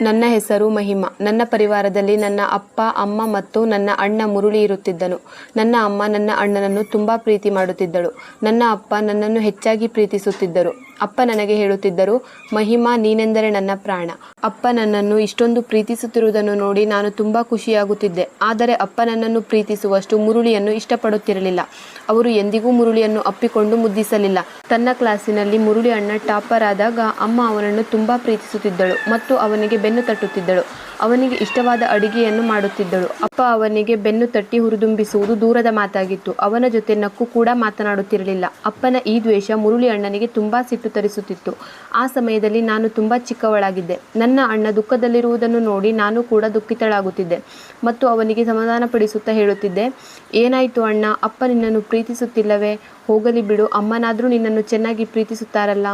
ನನ್ನ ಹೆಸರು ಮಹಿಮ. ನನ್ನ ಪರಿವಾರದಲ್ಲಿ ನನ್ನ ಅಪ್ಪ, ಅಮ್ಮ ಮತ್ತು ನನ್ನ ಅಣ್ಣ ಮುರುಳಿ ಇರುತ್ತಿದ್ದನು. ನನ್ನ ಅಮ್ಮ ನನ್ನ ಅಣ್ಣನನ್ನು ತುಂಬ ಪ್ರೀತಿ ಮಾಡುತ್ತಿದ್ದಳು. ನನ್ನ ಅಪ್ಪ ನನ್ನನ್ನು ಹೆಚ್ಚಾಗಿ ಪ್ರೀತಿಸುತ್ತಿದ್ದರು. ಅಪ್ಪ ನನಗೆ ಹೇಳುತ್ತಿದ್ದರು, ಮಹಿಮಾ, ನೀನೆಂದರೆ ನನ್ನ ಪ್ರಾಣ. ಅಪ್ಪ ನನ್ನನ್ನು ಇಷ್ಟೊಂದು ಪ್ರೀತಿಸುತ್ತಿರುವುದನ್ನು ನೋಡಿ ನಾನು ತುಂಬ ಖುಷಿಯಾಗುತ್ತಿದ್ದೆ. ಆದರೆ ಅಪ್ಪ ನನ್ನನ್ನು ಪ್ರೀತಿಸುವಷ್ಟು ಮುರುಳಿಯನ್ನು ಇಷ್ಟಪಡುತ್ತಿರಲಿಲ್ಲ. ಅವರು ಎಂದಿಗೂ ಮುರುಳಿಯನ್ನು ಅಪ್ಪಿಕೊಂಡು ಮುದ್ದಿಸಲಿಲ್ಲ. ತನ್ನ ಕ್ಲಾಸಿನಲ್ಲಿ ಮುರುಳಿ ಅಣ್ಣ ಟಾಪರ್ ಆದಾಗ ಅಮ್ಮ ಅವನನ್ನು ತುಂಬ ಪ್ರೀತಿಸುತ್ತಿದ್ದಳು ಮತ್ತು ಅವನಿಗೆ ಬೆನ್ನು ತಟ್ಟುತ್ತಿದ್ದಳು. ಅವನಿಗೆ ಇಷ್ಟವಾದ ಅಡಿಗೆಯನ್ನು ಮಾಡುತ್ತಿದ್ದಳು. ಅಪ್ಪ ಅವನಿಗೆ ಬೆನ್ನು ತಟ್ಟಿ ಹುರಿದುಂಬಿಸುವುದು ದೂರದ ಮಾತಾಗಿತ್ತು. ಅವನ ಜೊತೆ ನಕ್ಕು ಕೂಡ ಮಾತನಾಡುತ್ತಿರಲಿಲ್ಲ. ಅಪ್ಪನ ಈ ದ್ವೇಷ ಮುರುಳಿ ಅಣ್ಣನಿಗೆ ತುಂಬಾ ಸಿಟ್ಟು ತರಿಸುತ್ತಿತ್ತು. ಆ ಸಮಯದಲ್ಲಿ ನಾನು ತುಂಬ ಚಿಕ್ಕವಳಾಗಿದ್ದೆ. ನನ್ನ ಅಣ್ಣ ದುಃಖದಲ್ಲಿರುವುದನ್ನು ನೋಡಿ ನಾನು ಕೂಡ ದುಃಖಿತಳಾಗುತ್ತಿದ್ದೆ ಮತ್ತು ಅವನಿಗೆ ಸಮಾಧಾನಪಡಿಸುತ್ತಾ ಹೇಳುತ್ತಿದ್ದೆ, ಏನಾಯಿತು ಅಣ್ಣ? ಅಪ್ಪ ನಿನ್ನನ್ನು ಪ್ರೀತಿಸುತ್ತಿಲ್ಲವೇ? ಹೋಗಲಿ ಬಿಡು. ಅಮ್ಮನಾದರೂ ನಿನ್ನನ್ನು ಚೆನ್ನಾಗಿ ಪ್ರೀತಿಸುತ್ತಾರಲ್ಲ?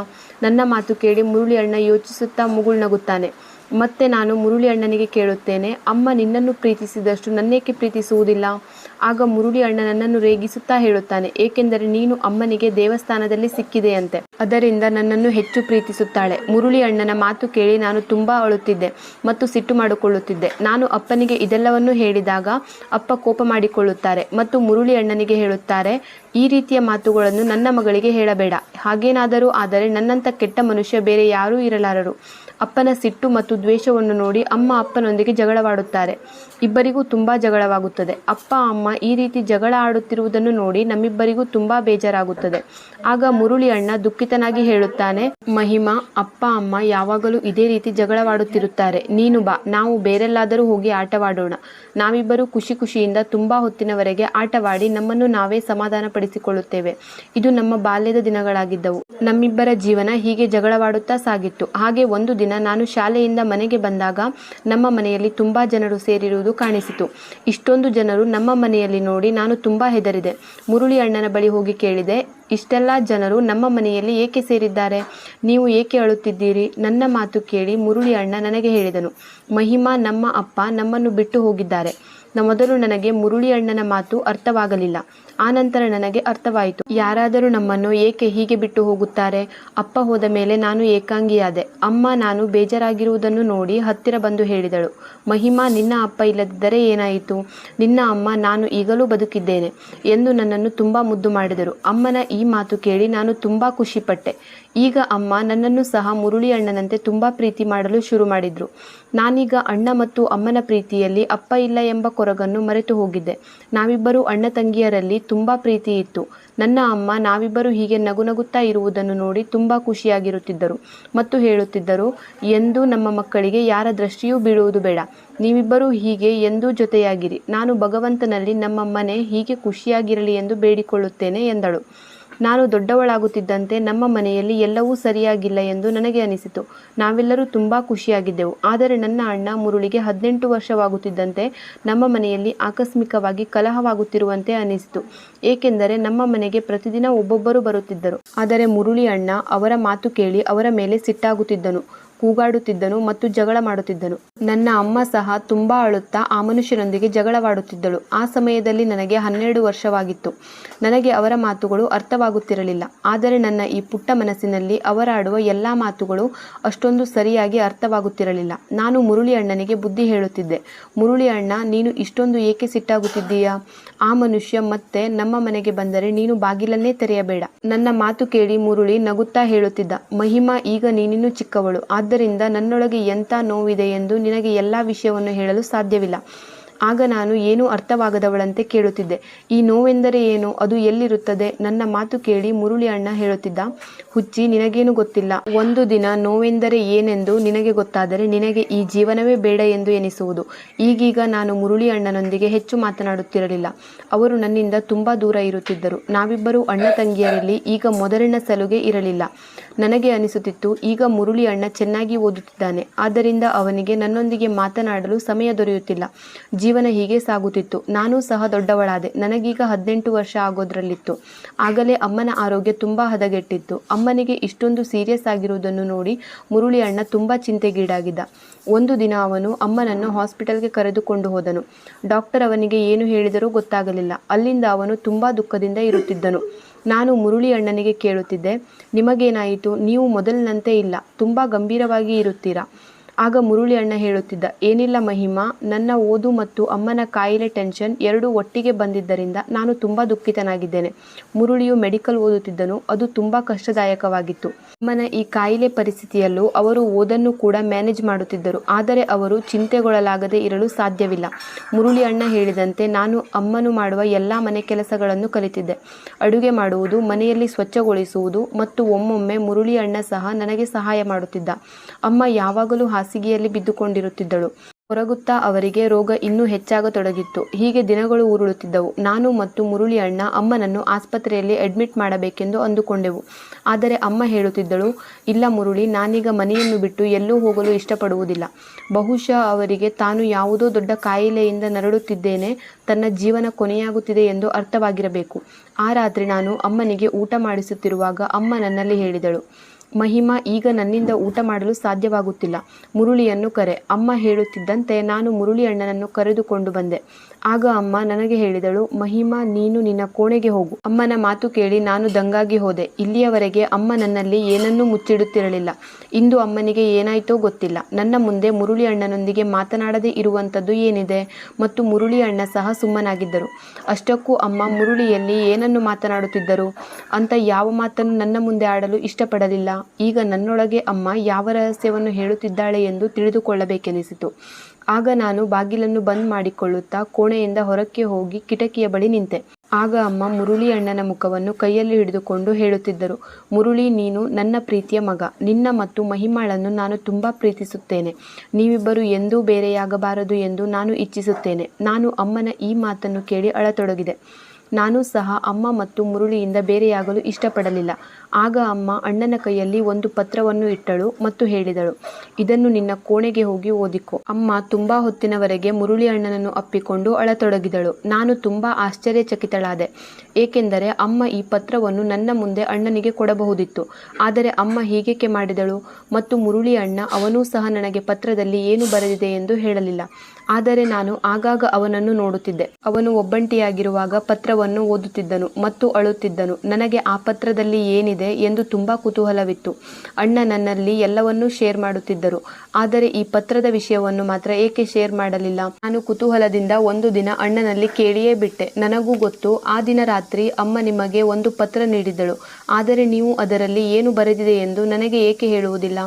ನನ್ನ ಮಾತು ಕೇಳಿ ಮುರುಳಿ ಅಣ್ಣ ಯೋಚಿಸುತ್ತಾ ಮುಗುಳ್ನಗುತ್ತಾನೆ ಮತ್ತೆ ನಾನು ಮುರುಳಿ ಅಣ್ಣನಿಗೆ ಕೇಳುತ್ತೇನೆ, ಅಮ್ಮ ನಿನ್ನನ್ನು ಪ್ರೀತಿಸಿದಷ್ಟು ನನ್ನೇಕೆ ಪ್ರೀತಿಸುವುದಿಲ್ಲ? ಆಗ ಮುರುಳಿ ಅಣ್ಣ ನನ್ನನ್ನು ರೇಗಿಸುತ್ತಾ ಹೇಳುತ್ತಾನೆ, ಏಕೆಂದರೆ ನೀನು ಅಮ್ಮನಿಗೆ ದೇವಸ್ಥಾನದಲ್ಲಿ ಸಿಕ್ಕಿದೆಯಂತೆ. ಅದರಿಂದ ನನ್ನನ್ನು ಹೆಚ್ಚು ಪ್ರೀತಿಸುತ್ತಾಳೆ. ಮುರುಳಿ ಅಣ್ಣನ ಮಾತು ಕೇಳಿ ನಾನು ತುಂಬಾ ಅಳುತ್ತಿದ್ದೆ ಮತ್ತು ಸಿಟ್ಟು ಮಾಡಿಕೊಳ್ಳುತ್ತಿದ್ದೆ. ನಾನು ಅಪ್ಪನಿಗೆ ಇದೆಲ್ಲವನ್ನು ಹೇಳಿದಾಗ ಅಪ್ಪ ಕೋಪ ಮಾಡಿಕೊಳ್ಳುತ್ತಾರೆ ಮತ್ತು ಮುರುಳಿ ಅಣ್ಣನಿಗೆ ಹೇಳುತ್ತಾರೆ, ಈ ರೀತಿಯ ಮಾತುಗಳನ್ನು ನನ್ನ ಮಗಳಿಗೆ ಹೇಳಬೇಡ. ಹಾಗೇನಾದರೂ ಆದರೆ ನನ್ನಂಥ ಕೆಟ್ಟ ಮನುಷ್ಯ ಬೇರೆ ಯಾರೂ ಇರಲಾರರು. ಅಪ್ಪನ ಸಿಟ್ಟು ಮತ್ತು ದ್ವೇಷವನ್ನು ನೋಡಿ ಅಮ್ಮ ಅಪ್ಪನೊಂದಿಗೆ ಜಗಳವಾಡುತ್ತಾರೆ. ಇಬ್ಬರಿಗೂ ತುಂಬಾ ಜಗಳವಾಗುತ್ತದೆ. ಅಪ್ಪ, ಅಮ್ಮ ಈ ರೀತಿ ಜಗಳ ಆಡುತ್ತಿರುವುದನ್ನು ನೋಡಿ ನಮ್ಮಿಬ್ಬರಿಗೂ ತುಂಬಾ ಬೇಜಾರಾಗುತ್ತದೆ. ಆಗ ಮುರುಳಿ ಅಣ್ಣ ದುಃಖಿತನಾಗಿ ಹೇಳುತ್ತಾನೆ, ಮಹಿಮಾ, ಅಪ್ಪ, ಅಮ್ಮ ಯಾವಾಗಲೂ ಇದೇ ರೀತಿ ಜಗಳವಾಡುತ್ತಿರುತ್ತಾರೆ. ನೀನು ಬಾ, ನಾವು ಬೇರೆಲ್ಲಾದರೂ ಹೋಗಿ ಆಟವಾಡೋಣ. ನಾವಿಬ್ಬರು ಖುಷಿ ಖುಷಿಯಿಂದ ತುಂಬಾ ಹೊತ್ತಿನವರೆಗೆ ಆಟವಾಡಿ ನಮ್ಮನ್ನು ನಾವೇ ಸಮಾಧಾನ ಪಡಿಸಿಕೊಳ್ಳುತ್ತೇವೆ ಇದು ನಮ್ಮ ಬಾಲ್ಯದ ದಿನಗಳಾಗಿದ್ದವು. ನಮ್ಮಿಬ್ಬರ ಜೀವನ ಹೀಗೆ ಜಗಳವಾಡುತ್ತಾ ಸಾಗಿತ್ತು. ಹಾಗೆ ಒಂದು ದಿನ ನಾನು ಶಾಲೆಯಿಂದ ಮನೆಗೆ ಬಂದಾಗ ನಮ್ಮ ಮನೆಯಲ್ಲಿ ತುಂಬಾ ಜನರು ಸೇರಿರುವುದು ಕಾಣಿಸಿತು. ಇಷ್ಟೊಂದು ಜನರು ನಮ್ಮ ಮನೆಯಲ್ಲಿ ನೋಡಿ ನಾನು ತುಂಬಾ ಹೆದರಿದೆ. ಮುರುಳಿ ಅಣ್ಣನ ಬಳಿ ಹೋಗಿ ಕೇಳಿದೆ, ಇಷ್ಟೆಲ್ಲ ಜನರು ನಮ್ಮ ಮನೆಯಲ್ಲಿ ಏಕೆ ಸೇರಿದ್ದಾರೆ? ನೀವು ಏಕೆ ಅಳುತ್ತಿದ್ದೀರಿ? ನನ್ನ ಮಾತು ಕೇಳಿ ಮುರುಳಿ ಅಣ್ಣ ನನಗೆ ಹೇಳಿದನು. ಮಹಿಮಾ, ನಮ್ಮ ಅಪ್ಪ ನಮ್ಮನ್ನು ಬಿಟ್ಟು ಹೋಗಿದ್ದಾರೆ. ಮೊದಲು ನನಗೆ ಮುರುಳಿ ಅಣ್ಣನ ಮಾತು ಅರ್ಥವಾಗಲಿಲ್ಲ. ಆನಂತರ ನನಗೆ ಅರ್ಥವಾಯಿತು. ಯಾರಾದರೂ ನಮ್ಮನ್ನು ಏಕೆ ಹೀಗೆ ಬಿಟ್ಟು ಹೋಗುತ್ತಾರೆ? ಅಪ್ಪ ಹೋದ ಮೇಲೆ ನಾನು ಏಕಾಂಗಿಯಾದೆ. ಅಮ್ಮ, ನಾನು ಬೇಜಾರಾಗಿರುವುದನ್ನು ನೋಡಿ ಹತ್ತಿರ ಬಂದು ಹೇಳಿದಳು. ಮಹಿಮಾ, ನಿನ್ನ ಅಪ್ಪ ಇಲ್ಲದಿದ್ದರೆ ಏನಾಯಿತು? ನಿನ್ನ ಅಮ್ಮ, ನಾನು ಈಗಲೂ ಬದುಕಿದ್ದೇನೆ ಎಂದು ನನ್ನನ್ನು ತುಂಬ ಮುದ್ದು ಮಾಡಿದರು. ಅಮ್ಮನ ಈ ಮಾತು ಕೇಳಿ ನಾನು ತುಂಬ ಖುಷಿಪಟ್ಟೆ. ಈಗ ಅಮ್ಮ ನನ್ನನ್ನು ಸಹ ಮುರುಳಿ ಅಣ್ಣನಂತೆ ತುಂಬ ಪ್ರೀತಿ ಮಾಡಲು ಶುರು ಮಾಡಿದ್ರು. ನಾನೀಗ ಅಣ್ಣ ಮತ್ತು ಅಮ್ಮನ ಪ್ರೀತಿಯಲ್ಲಿ ಅಪ್ಪ ಇಲ್ಲ ಎಂಬ ಕೊರಗನ್ನು ಮರೆತು ಹೋಗಿದ್ದೆ. ನಾವಿಬ್ಬರು ಅಣ್ಣ ತಂಗಿಯರಲ್ಲಿ ತುಂಬ ಪ್ರೀತಿ ಇತ್ತು. ನನ್ನ ಅಮ್ಮ ನಾವಿಬ್ಬರು ಹೀಗೆ ನಗು ನಗುತ್ತಾ ಇರುವುದನ್ನು ನೋಡಿ ತುಂಬ ಖುಷಿಯಾಗಿರುತ್ತಿದ್ದರು ಮತ್ತು ಹೇಳುತ್ತಿದ್ದರು, ಎಂದು ನಮ್ಮ ಮಕ್ಕಳಿಗೆ ಯಾರ ದೃಷ್ಟಿಯೂ ಬೀಳುವುದು ಬೇಡ. ನೀವಿಬ್ಬರೂ ಹೀಗೆ ಎಂದೂ ಜೊತೆಯಾಗಿರಿ. ನಾನು ಭಗವಂತನಲ್ಲಿ ನಮ್ಮ ಮನೆ ಹೀಗೆ ಖುಷಿಯಾಗಿರಲಿ ಎಂದು ಬೇಡಿಕೊಳ್ಳುತ್ತೇನೆ ಎಂದಳು. ನಾನು ದೊಡ್ಡವಳಾಗುತ್ತಿದ್ದಂತೆ ನಮ್ಮ ಮನೆಯಲ್ಲಿ ಎಲ್ಲವೂ ಸರಿಯಾಗಿಲ್ಲ ಎಂದು ನನಗೆ ಅನಿಸಿತು. ನಾವೆಲ್ಲರೂ ತುಂಬ ಖುಷಿಯಾಗಿದ್ದೆವು. ಆದರೆ ನನ್ನ ಅಣ್ಣ ಮುರುಳಿಗೆ ಹದಿನೆಂಟು ವರ್ಷವಾಗುತ್ತಿದ್ದಂತೆ ನಮ್ಮ ಮನೆಯಲ್ಲಿ ಆಕಸ್ಮಿಕವಾಗಿ ಕಲಹವಾಗುತ್ತಿರುವಂತೆ ಅನಿಸಿತು. ಏಕೆಂದರೆ ನಮ್ಮ ಮನೆಗೆ ಪ್ರತಿದಿನ ಒಬ್ಬೊಬ್ಬರು ಬರುತ್ತಿದ್ದರು. ಆದರೆ ಮುರುಳಿ ಅಣ್ಣ ಅವರ ಮಾತು ಕೇಳಿ ಅವರ ಮೇಲೆ ಸಿಟ್ಟಾಗುತ್ತಿದ್ದನು. ಕೂಗಾಡುತ್ತಿದ್ದನು ಮತ್ತು ಜಗಳ ಮಾಡುತ್ತಿದ್ದನು. ನನ್ನ ಅಮ್ಮ ಸಹ ತುಂಬಾ ಅಳುತ್ತಾ ಆ ಮನುಷ್ಯನೊಂದಿಗೆ ಜಗಳವಾಡುತ್ತಿದ್ದಳು. ಆ ಸಮಯದಲ್ಲಿ ನನಗೆ ಹನ್ನೆರಡು ವರ್ಷವಾಗಿತ್ತು. ನನಗೆ ಅವರ ಮಾತುಗಳು ಅರ್ಥವಾಗುತ್ತಿರಲಿಲ್ಲ. ಆದರೆ ನನ್ನ ಈ ಪುಟ್ಟ ಮನಸ್ಸಿನಲ್ಲಿ ಅವರಾಡುವ ಎಲ್ಲ ಮಾತುಗಳು ಅಷ್ಟೊಂದು ಸರಿಯಾಗಿ ಅರ್ಥವಾಗುತ್ತಿರಲಿಲ್ಲ. ನಾನು ಮುರುಳಿ ಅಣ್ಣನಿಗೆ ಬುದ್ಧಿ ಹೇಳುತ್ತಿದ್ದೆ. ಮುರುಳಿ ಅಣ್ಣ, ನೀನು ಇಷ್ಟೊಂದು ಏಕೆ ಸಿಟ್ಟಾಗುತ್ತಿದ್ದೀಯಾ? ಆ ಮನುಷ್ಯ ಮತ್ತೆ ನಮ್ಮ ಮನೆಗೆ ಬಂದರೆ ನೀನು ಬಾಗಿಲನ್ನೇ ತೆರೆಯಬೇಡ. ನನ್ನ ಮಾತು ಕೇಳಿ ಮುರುಳಿ ನಗುತ್ತಾ ಹೇಳುತ್ತಿದ್ದ. ಮಹಿಮಾ, ಈಗ ನೀನಿನ್ನೂ ಚಿಕ್ಕವಳು. ಆದ್ದರಿಂದ ನನ್ನೊಳಗೆ ಎಂಥ ನೋವಿದೆ ಎಂದು ನಿನಗೆ ಎಲ್ಲ ವಿಷಯವನ್ನು ಹೇಳಲು ಸಾಧ್ಯವಿಲ್ಲ. ಆಗ ನಾನು ಏನೂ ಅರ್ಥವಾಗದವಳಂತೆ ಕೇಳುತ್ತಿದ್ದೆ. ಈ ನೋವೆಂದರೆ ಏನು? ಅದು ಎಲ್ಲಿರುತ್ತದೆ? ನನ್ನ ಮಾತು ಕೇಳಿ ಮುರುಳಿ ಅಣ್ಣ ಹೇಳುತ್ತಿದ್ದ, ಹುಚ್ಚಿ, ನಿನಗೇನು ಗೊತ್ತಿಲ್ಲ. ಒಂದು ದಿನ ನೋವೆಂದರೆ ಏನೆಂದು ನಿನಗೆ ಗೊತ್ತಾದರೆ ನಿನಗೆ ಈ ಜೀವನವೇ ಬೇಡ ಎಂದು ಎನಿಸುವುದು. ಈಗೀಗ ನಾನು ಮುರುಳಿ ಅಣ್ಣನೊಂದಿಗೆ ಹೆಚ್ಚು ಮಾತನಾಡುತ್ತಿರಲಿಲ್ಲ. ಅವರು ನನ್ನಿಂದ ತುಂಬ ದೂರ ಇರುತ್ತಿದ್ದರು. ನಾವಿಬ್ಬರು ಅಣ್ಣ ತಂಗಿಯರಲ್ಲಿ ಈಗ ಮೊದಲಿನ ಸಲುಗೆ ಇರಲಿಲ್ಲ. ನನಗೆ ಅನಿಸುತ್ತಿತ್ತು, ಈಗ ಮುರುಳಿ ಅಣ್ಣ ಚೆನ್ನಾಗಿ ಓದುತ್ತಿದ್ದಾನೆ. ಆದ್ದರಿಂದ ಅವನಿಗೆ ನನ್ನೊಂದಿಗೆ ಮಾತನಾಡಲು ಸಮಯ ದೊರೆಯುತ್ತಿಲ್ಲ. ಜೀವನ ಹೀಗೆ ಸಾಗುತ್ತಿತ್ತು. ನಾನು ಸಹ ದೊಡ್ಡವಳಾದೆ. ನನಗೀಗ ಹದಿನೆಂಟು ವರ್ಷ ಆಗೋದ್ರಲ್ಲಿತ್ತು. ಆಗಲೇ ಅಮ್ಮನ ಆರೋಗ್ಯ ತುಂಬ ಹದಗೆಟ್ಟಿತ್ತು. ಅಮ್ಮನಿಗೆ ಇಷ್ಟೊಂದು ಸೀರಿಯಸ್ ಆಗಿರುವುದನ್ನು ನೋಡಿ ಮುರುಳಿ ಅಣ್ಣ ತುಂಬ ಚಿಂತೆಗೀಡಾಗಿದ್ದ. ಒಂದು ದಿನ ಅವನು ಅಮ್ಮನನ್ನು ಹಾಸ್ಪಿಟಲ್ಗೆ ಕರೆದುಕೊಂಡು ಹೋದನು. ಡಾಕ್ಟರ್ ಅವನಿಗೆ ಏನು ಹೇಳಿದರೂ ಗೊತ್ತಾಗಲಿಲ್ಲ. ಅಲ್ಲಿಂದ ಅವನು ತುಂಬ ದುಃಖದಿಂದ ಇರುತ್ತಿದ್ದನು. ನಾನು ಮುರುಳಿ ಅಣ್ಣನಿಗೆ ಕೇಳುತ್ತಿದ್ದೆ, ನಿಮಗೇನಾಯಿತು? ನೀವು ಮೊದಲಿನಂತೆ ಇಲ್ಲ. ತುಂಬ ಗಂಭೀರವಾಗಿ ಇರುತ್ತೀರಾ? ಆಗ ಮುರುಳಿ ಅಣ್ಣ ಹೇಳುತ್ತಿದ್ದ, ಏನಿಲ್ಲ ಮಹಿಮಾ, ನನ್ನ ಓದು ಮತ್ತು ಅಮ್ಮನ ಕಾಯಿಲೆ ಟೆನ್ಷನ್ ಎರಡೂ ಒಟ್ಟಿಗೆ ಬಂದಿದ್ದರಿಂದ ನಾನು ತುಂಬ ದುಃಖಿತನಾಗಿದ್ದೇನೆ. ಮುರುಳಿಯು ಮೆಡಿಕಲ್ ಓದುತ್ತಿದ್ದನು, ಅದು ತುಂಬ ಕಷ್ಟದಾಯಕವಾಗಿತ್ತು. ಅಮ್ಮನ ಈ ಕಾಯಿಲೆ ಪರಿಸ್ಥಿತಿಯಲ್ಲೂ ಅವರು ಓದನ್ನು ಕೂಡ ಮ್ಯಾನೇಜ್ ಮಾಡುತ್ತಿದ್ದರು, ಆದರೆ ಅವರು ಚಿಂತೆಗೊಳಲಾಗದೆ ಇರಲು ಸಾಧ್ಯವಿಲ್ಲ. ಮುರುಳಿ ಅಣ್ಣ ಹೇಳಿದಂತೆ, ನಾನು ಅಮ್ಮನು ಮಾಡುವ ಎಲ್ಲ ಮನೆ ಕೆಲಸಗಳನ್ನು ಕಲಿತಿದ್ದೆ. ಅಡುಗೆ ಮಾಡುವುದು, ಮನೆಯಲ್ಲಿ ಸ್ವಚ್ಛಗೊಳಿಸುವುದು ಮತ್ತು ಒಮ್ಮೊಮ್ಮೆ ಮುರುಳಿ ಅಣ್ಣ ಸಹ ನನಗೆ ಸಹಾಯ ಮಾಡುತ್ತಿದ್ದ. ಅಮ್ಮ ಯಾವಾಗಲೂ ಹಾಸಿಗೆಯಲ್ಲಿ ಬಿದ್ದುಕೊಂಡಿರುತ್ತಿದ್ದಳು. ಹೊರಗುತ್ತಾ ಅವರಿಗೆ ರೋಗ ಇನ್ನೂ ಹೆಚ್ಚಾಗತೊಡಗಿತ್ತು. ಹೀಗೆ ದಿನಗಳು ಉರುಳುತ್ತಿದ್ದವು. ನಾನು ಮತ್ತು ಮುರುಳಿ ಅಣ್ಣ ಅಮ್ಮನನ್ನು ಆಸ್ಪತ್ರೆಯಲ್ಲಿ ಅಡ್ಮಿಟ್ ಮಾಡಬೇಕೆಂದು ಅಂದುಕೊಂಡೆವು. ಆದರೆ ಅಮ್ಮ ಹೇಳುತ್ತಿದ್ದಳು, ಇಲ್ಲ ಮುರುಳಿ, ನಾನೀಗ ಮನೆಯನ್ನು ಬಿಟ್ಟು ಎಲ್ಲೂ ಹೋಗಲು ಇಷ್ಟಪಡುವುದಿಲ್ಲ. ಬಹುಶಃ ಅವರಿಗೆ ತಾನು ಯಾವುದೋ ದೊಡ್ಡ ಕಾಯಿಲೆಯಿಂದ ನರಳುತ್ತಿದ್ದೇನೆ. ತನ್ನ ಜೀವನ ಕೊನೆಯಾಗುತ್ತಿದೆ ಎಂದು ಅರ್ಥವಾಗಿರಬೇಕು. ಆ ರಾತ್ರಿ ನಾನು ಅಮ್ಮನಿಗೆ ಊಟ ಮಾಡಿಸುತ್ತಿರುವಾಗ ಅಮ್ಮ ನನ್ನಲ್ಲಿ ಹೇಳಿದಳು ಮಹಿಮಾ ಈಗ ನನ್ನಿಂದ ಊಟ ಮಾಡಲು ಸಾಧ್ಯವಾಗುತ್ತಿಲ್ಲ. ಮುರುಳಿಯನ್ನು ಕರೆ. ಅಮ್ಮ ಹೇಳುತ್ತಿದ್ದಂತೆ ನಾನು ಮುರುಳಿ ಅಣ್ಣನನ್ನು ಕರೆದುಕೊಂಡು ಬಂದೆ. ಆಗ ಅಮ್ಮ ನನಗೆ ಹೇಳಿದಳು, ಮಹಿಮಾ, ನೀನು ನಿನ್ನ ಕೋಣೆಗೆ ಹೋಗು. ಅಮ್ಮನ ಮಾತು ಕೇಳಿ ನಾನು ದಂಗಾಗಿ ಹೋದೆ. ಇಲ್ಲಿಯವರೆಗೆ ಅಮ್ಮ ನನ್ನಲ್ಲಿ ಏನನ್ನೂ ಮುಚ್ಚಿಡುತ್ತಿರಲಿಲ್ಲ. ಇಂದು ಅಮ್ಮನಿಗೆ ಏನಾಯ್ತೋ ಗೊತ್ತಿಲ್ಲ. ನನ್ನ ಮುಂದೆ ಮುರುಳಿ ಅಣ್ಣನೊಂದಿಗೆ ಮಾತನಾಡದೇ ಇರುವಂಥದ್ದು ಏನಿದೆ? ಮತ್ತು ಮುರುಳಿ ಅಣ್ಣ ಸಹ ಸುಮ್ಮನಾಗಿದ್ದರು. ಅಷ್ಟಕ್ಕೂ ಅಮ್ಮ, ಮುರುಳಿಯಲ್ಲಿ ಏನನ್ನು ಮಾತನಾಡುತ್ತಿದ್ದರು? ಅಂತ ಯಾವ ಮಾತನ್ನು ನನ್ನ ಮುಂದೆ ಆಡಲು ಇಷ್ಟಪಡಲಿಲ್ಲ. ಈಗ ನನ್ನೊಳಗೆ ಅಮ್ಮ ಯಾವ ರಹಸ್ಯವನ್ನು ಹೇಳುತ್ತಿದ್ದಾಳೆ ಎಂದು ತಿಳಿದುಕೊಳ್ಳಬೇಕೆನಿಸಿತು. ಆಗ ನಾನು ಬಾಗಿಲನ್ನು ಬಂದ್ ಮಾಡಿಕೊಳ್ಳುತ್ತಾ ಕೋಣೆಯಿಂದ ಹೊರಕ್ಕೆ ಹೋಗಿ ಕಿಟಕಿಯ ಬಳಿ ನಿಂತೆ. ಆಗ ಅಮ್ಮ ಮುರುಳಿ ಅಣ್ಣನ ಮುಖವನ್ನು ಕೈಯಲ್ಲಿ ಹಿಡಿದುಕೊಂಡು ಹೇಳುತ್ತಿದ್ದರು, ಮುರುಳಿ, ನೀನು ನನ್ನ ಪ್ರೀತಿಯ ಮಗ. ನಿನ್ನ ಮತ್ತು ಮಹಿಮಾಳನ್ನು ನಾನು ತುಂಬ ಪ್ರೀತಿಸುತ್ತೇನೆ. ನೀವಿಬ್ಬರು ಎಂದೂ ಬೇರೆಯಾಗಬಾರದು ಎಂದು ನಾನು ಇಚ್ಛಿಸುತ್ತೇನೆ. ನಾನು ಅಮ್ಮನ ಈ ಮಾತನ್ನು ಕೇಳಿ ಅಳತೊಡಗಿದೆ. ನಾನು ಸಹ ಅಮ್ಮ ಮತ್ತು ಮುರುಳಿಯಿಂದ ಬೇರೆಯಾಗಲು ಇಷ್ಟಪಡಲಿಲ್ಲ. ಆಗ ಅಮ್ಮ ಅಣ್ಣನ ಕೈಯಲ್ಲಿ ಒಂದು ಪತ್ರವನ್ನು ಇಟ್ಟಳು ಮತ್ತು ಹೇಳಿದಳು, ಇದನ್ನು ನಿನ್ನ ಕೋಣೆಗೆ ಹೋಗಿ ಓದಿಕೊ. ಅಮ್ಮ ತುಂಬಾ ಹೊತ್ತಿನವರೆಗೆ ಮುರುಳಿ ಅಣ್ಣನನ್ನು ಅಪ್ಪಿಕೊಂಡು ಅಳತೊಡಗಿದಳು. ನಾನು ತುಂಬಾ ಆಶ್ಚರ್ಯಚಕಿತಳಾದೆ. ಏಕೆಂದರೆ ಅಮ್ಮ ಈ ಪತ್ರವನ್ನು ನನ್ನ ಮುಂದೆ ಅಣ್ಣನಿಗೆ ಕೊಡಬಹುದಿತ್ತು. ಆದರೆ ಅಮ್ಮ ಹೀಗೇಕೆ ಮಾಡಿದಳು? ಮತ್ತು ಮುರುಳಿ ಅಣ್ಣ, ಅವನೂ ಸಹ ನನಗೆ ಪತ್ರದಲ್ಲಿ ಏನು ಬರೆದಿದೆ ಎಂದು ಹೇಳಲಿಲ್ಲ. ಆದರೆ ನಾನು ಆಗಾಗ ಅವನನ್ನು ನೋಡುತ್ತಿದ್ದೆ. ಅವನು ಒಬ್ಬಂಟಿಯಾಗಿರುವಾಗ ಪತ್ರವನ್ನು ಓದುತ್ತಿದ್ದನು ಮತ್ತು ಅಳುತ್ತಿದ್ದನು. ನನಗೆ ಆ ಪತ್ರದಲ್ಲಿ ಏನಿದೆ ಎಂದು ತುಂಬಾ ಕುತೂಹಲವಿತ್ತು. ಅಣ್ಣ ನನ್ನಲ್ಲಿ ಎಲ್ಲವನ್ನೂ ಶೇರ್ ಮಾಡುತ್ತಿದ್ದರು. ಆದರೆ ಈ ಪತ್ರದ ವಿಷಯವನ್ನು ಮಾತ್ರ ಏಕೆ ಶೇರ್ ಮಾಡಲಿಲ್ಲ? ನಾನು ಕುತೂಹಲದಿಂದ ಒಂದು ದಿನ ಅಣ್ಣನಲ್ಲಿ ಕೇಳಿಯೇ ಬಿಟ್ಟೆ. ನನಗೂ ಗೊತ್ತು, ಆ ದಿನ ರಾತ್ರಿ ಅಮ್ಮ ನಿಮಗೆ ಒಂದು ಪತ್ರ ನೀಡಿದ್ದಳು. ಆದರೆ ನೀವು ಅದರಲ್ಲಿ ಏನು ಬರೆದಿದೆ ಎಂದು ನನಗೆ ಏಕೆ ಹೇಳುವುದಿಲ್ಲ?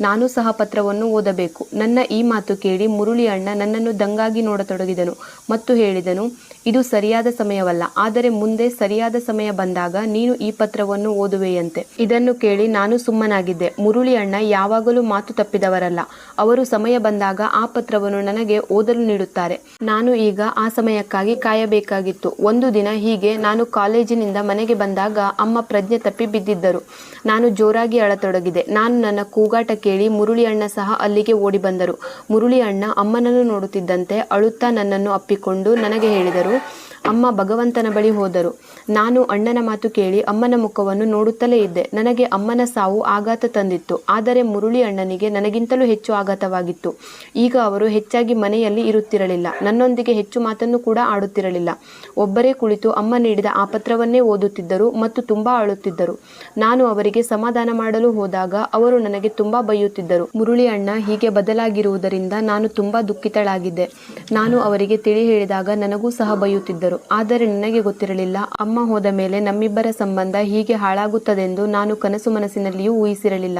ನಾನು ಸಹ ಪತ್ರವನ್ನು ಓದಬೇಕು. ನನ್ನ ಈ ಮಾತು ಕೇಳಿ ಮುರುಳಿ ಅಣ್ಣ ನನ್ನನ್ನು ದಂಗಾಗಿ ನೋಡತೊಡಗಿದನು ಮತ್ತು ಹೇಳಿದನು, ಇದು ಸರಿಯಾದ ಸಮಯವಲ್ಲ, ಆದರೆ ಮುಂದೆ ಸರಿಯಾದ ಸಮಯ ಬಂದಾಗ ನೀನು ಈ ಪತ್ರವನ್ನು ಓದುವೆಯಂತೆ. ಇದನ್ನು ಕೇಳಿ ನಾನು ಸುಮ್ಮನಾಗಿದ್ದೆ. ಮುರುಳಿ ಅಣ್ಣ ಯಾವಾಗಲೂ ಮಾತು ತಪ್ಪಿದವರಲ್ಲ. ಅವರು ಸಮಯ ಬಂದಾಗ ಆ ಪತ್ರವನ್ನು ನನಗೆ ಓದಲು ನೀಡುತ್ತಾರೆ. ನಾನು ಈಗ ಆ ಸಮಯಕ್ಕಾಗಿ ಕಾಯಬೇಕಾಗಿತ್ತು. ಒಂದು ದಿನ ಹೀಗೆ ನಾನು ಕಾಲೇಜಿನಿಂದ ಮನೆಗೆ ಬಂದಾಗ ಅಮ್ಮ ಪ್ರಜ್ಞೆ ತಪ್ಪಿ ಬಿದ್ದಿದ್ದರು. ನಾನು ಜೋರಾಗಿ ಅಳತೊಡಗಿದೆ ನಾನು ನನ್ನ ಕೂಗಾಟ ಕೇಳಿ ಮುರುಳಿ ಅಣ್ಣ ಸಹ ಅಲ್ಲಿಗೆ ಓಡಿ ಬಂದರು. ಮುರುಳಿ ಅಣ್ಣ ಅಮ್ಮನನ್ನು ನೋಡುತ್ತಿದ್ದಂತೆ ಅಳುತ್ತಾ ನನ್ನನ್ನು ಅಪ್ಪಿಕೊಂಡು ನನಗೆ ಹೇಳಿದರು ಅಮ್ಮ ಭಗವಂತನ ಬಳಿ ಹೋದರು. ನಾನು ಅಣ್ಣನ ಮಾತು ಕೇಳಿ ಅಮ್ಮನ ಮುಖವನ್ನು ನೋಡುತ್ತಲೇ ಇದ್ದೆ. ನನಗೆ ಅಮ್ಮನ ಸಾವು ಆಘಾತ ತಂದಿತ್ತು. ಆದರೆ ಮುರುಳಿ ಅಣ್ಣನಿಗೆ ನನಗಿಂತಲೂ ಹೆಚ್ಚು ಆಘಾತವಾಗಿತ್ತು. ಈಗ ಅವರು ಹೆಚ್ಚಾಗಿ ಮನೆಯಲ್ಲಿ ಇರುತ್ತಿರಲಿಲ್ಲ. ನನ್ನೊಂದಿಗೆ ಹೆಚ್ಚು ಮಾತನ್ನು ಕೂಡ ಆಡುತ್ತಿರಲಿಲ್ಲ. ಒಬ್ಬರೇ ಕುಳಿತು ಅಮ್ಮ ನೀಡಿದ ಆ ಪತ್ರವನ್ನೇ ಓದುತ್ತಿದ್ದರು ಮತ್ತು ತುಂಬಾ ಅಳುತ್ತಿದ್ದರು. ನಾನು ಅವರಿಗೆ ಸಮಾಧಾನ ಮಾಡಲು ಹೋದಾಗ ಅವರು ನನಗೆ ತುಂಬಾ ಬೈಯುತ್ತಿದ್ದರು. ಮುರುಳಿ ಅಣ್ಣ ಹೀಗೆ ಬದಲಾಗಿರುವುದರಿಂದ ನಾನು ತುಂಬಾ ದುಃಖಿತಳಾಗಿದ್ದೆ. ನಾನು ಅವರಿಗೆ ತಿಳಿ ಹೇಳಿದಾಗ ನನಗೂ ಸಹ ಬೈಯುತ್ತಿದ್ದರು. ಆದರೆ ನನಗೆ ಗೊತ್ತಿರಲಿಲ್ಲ, ಅಮ್ಮ ಹೋದ ಮೇಲೆ ನಮ್ಮಿಬ್ಬರ ಸಂಬಂಧ ಹೀಗೆ ಹಾಳಾಗುತ್ತದೆಂದು ನಾನು ಕನಸು ಮನಸ್ಸಿನಲ್ಲಿಯೂ ಊಹಿಸಿರಲಿಲ್ಲ.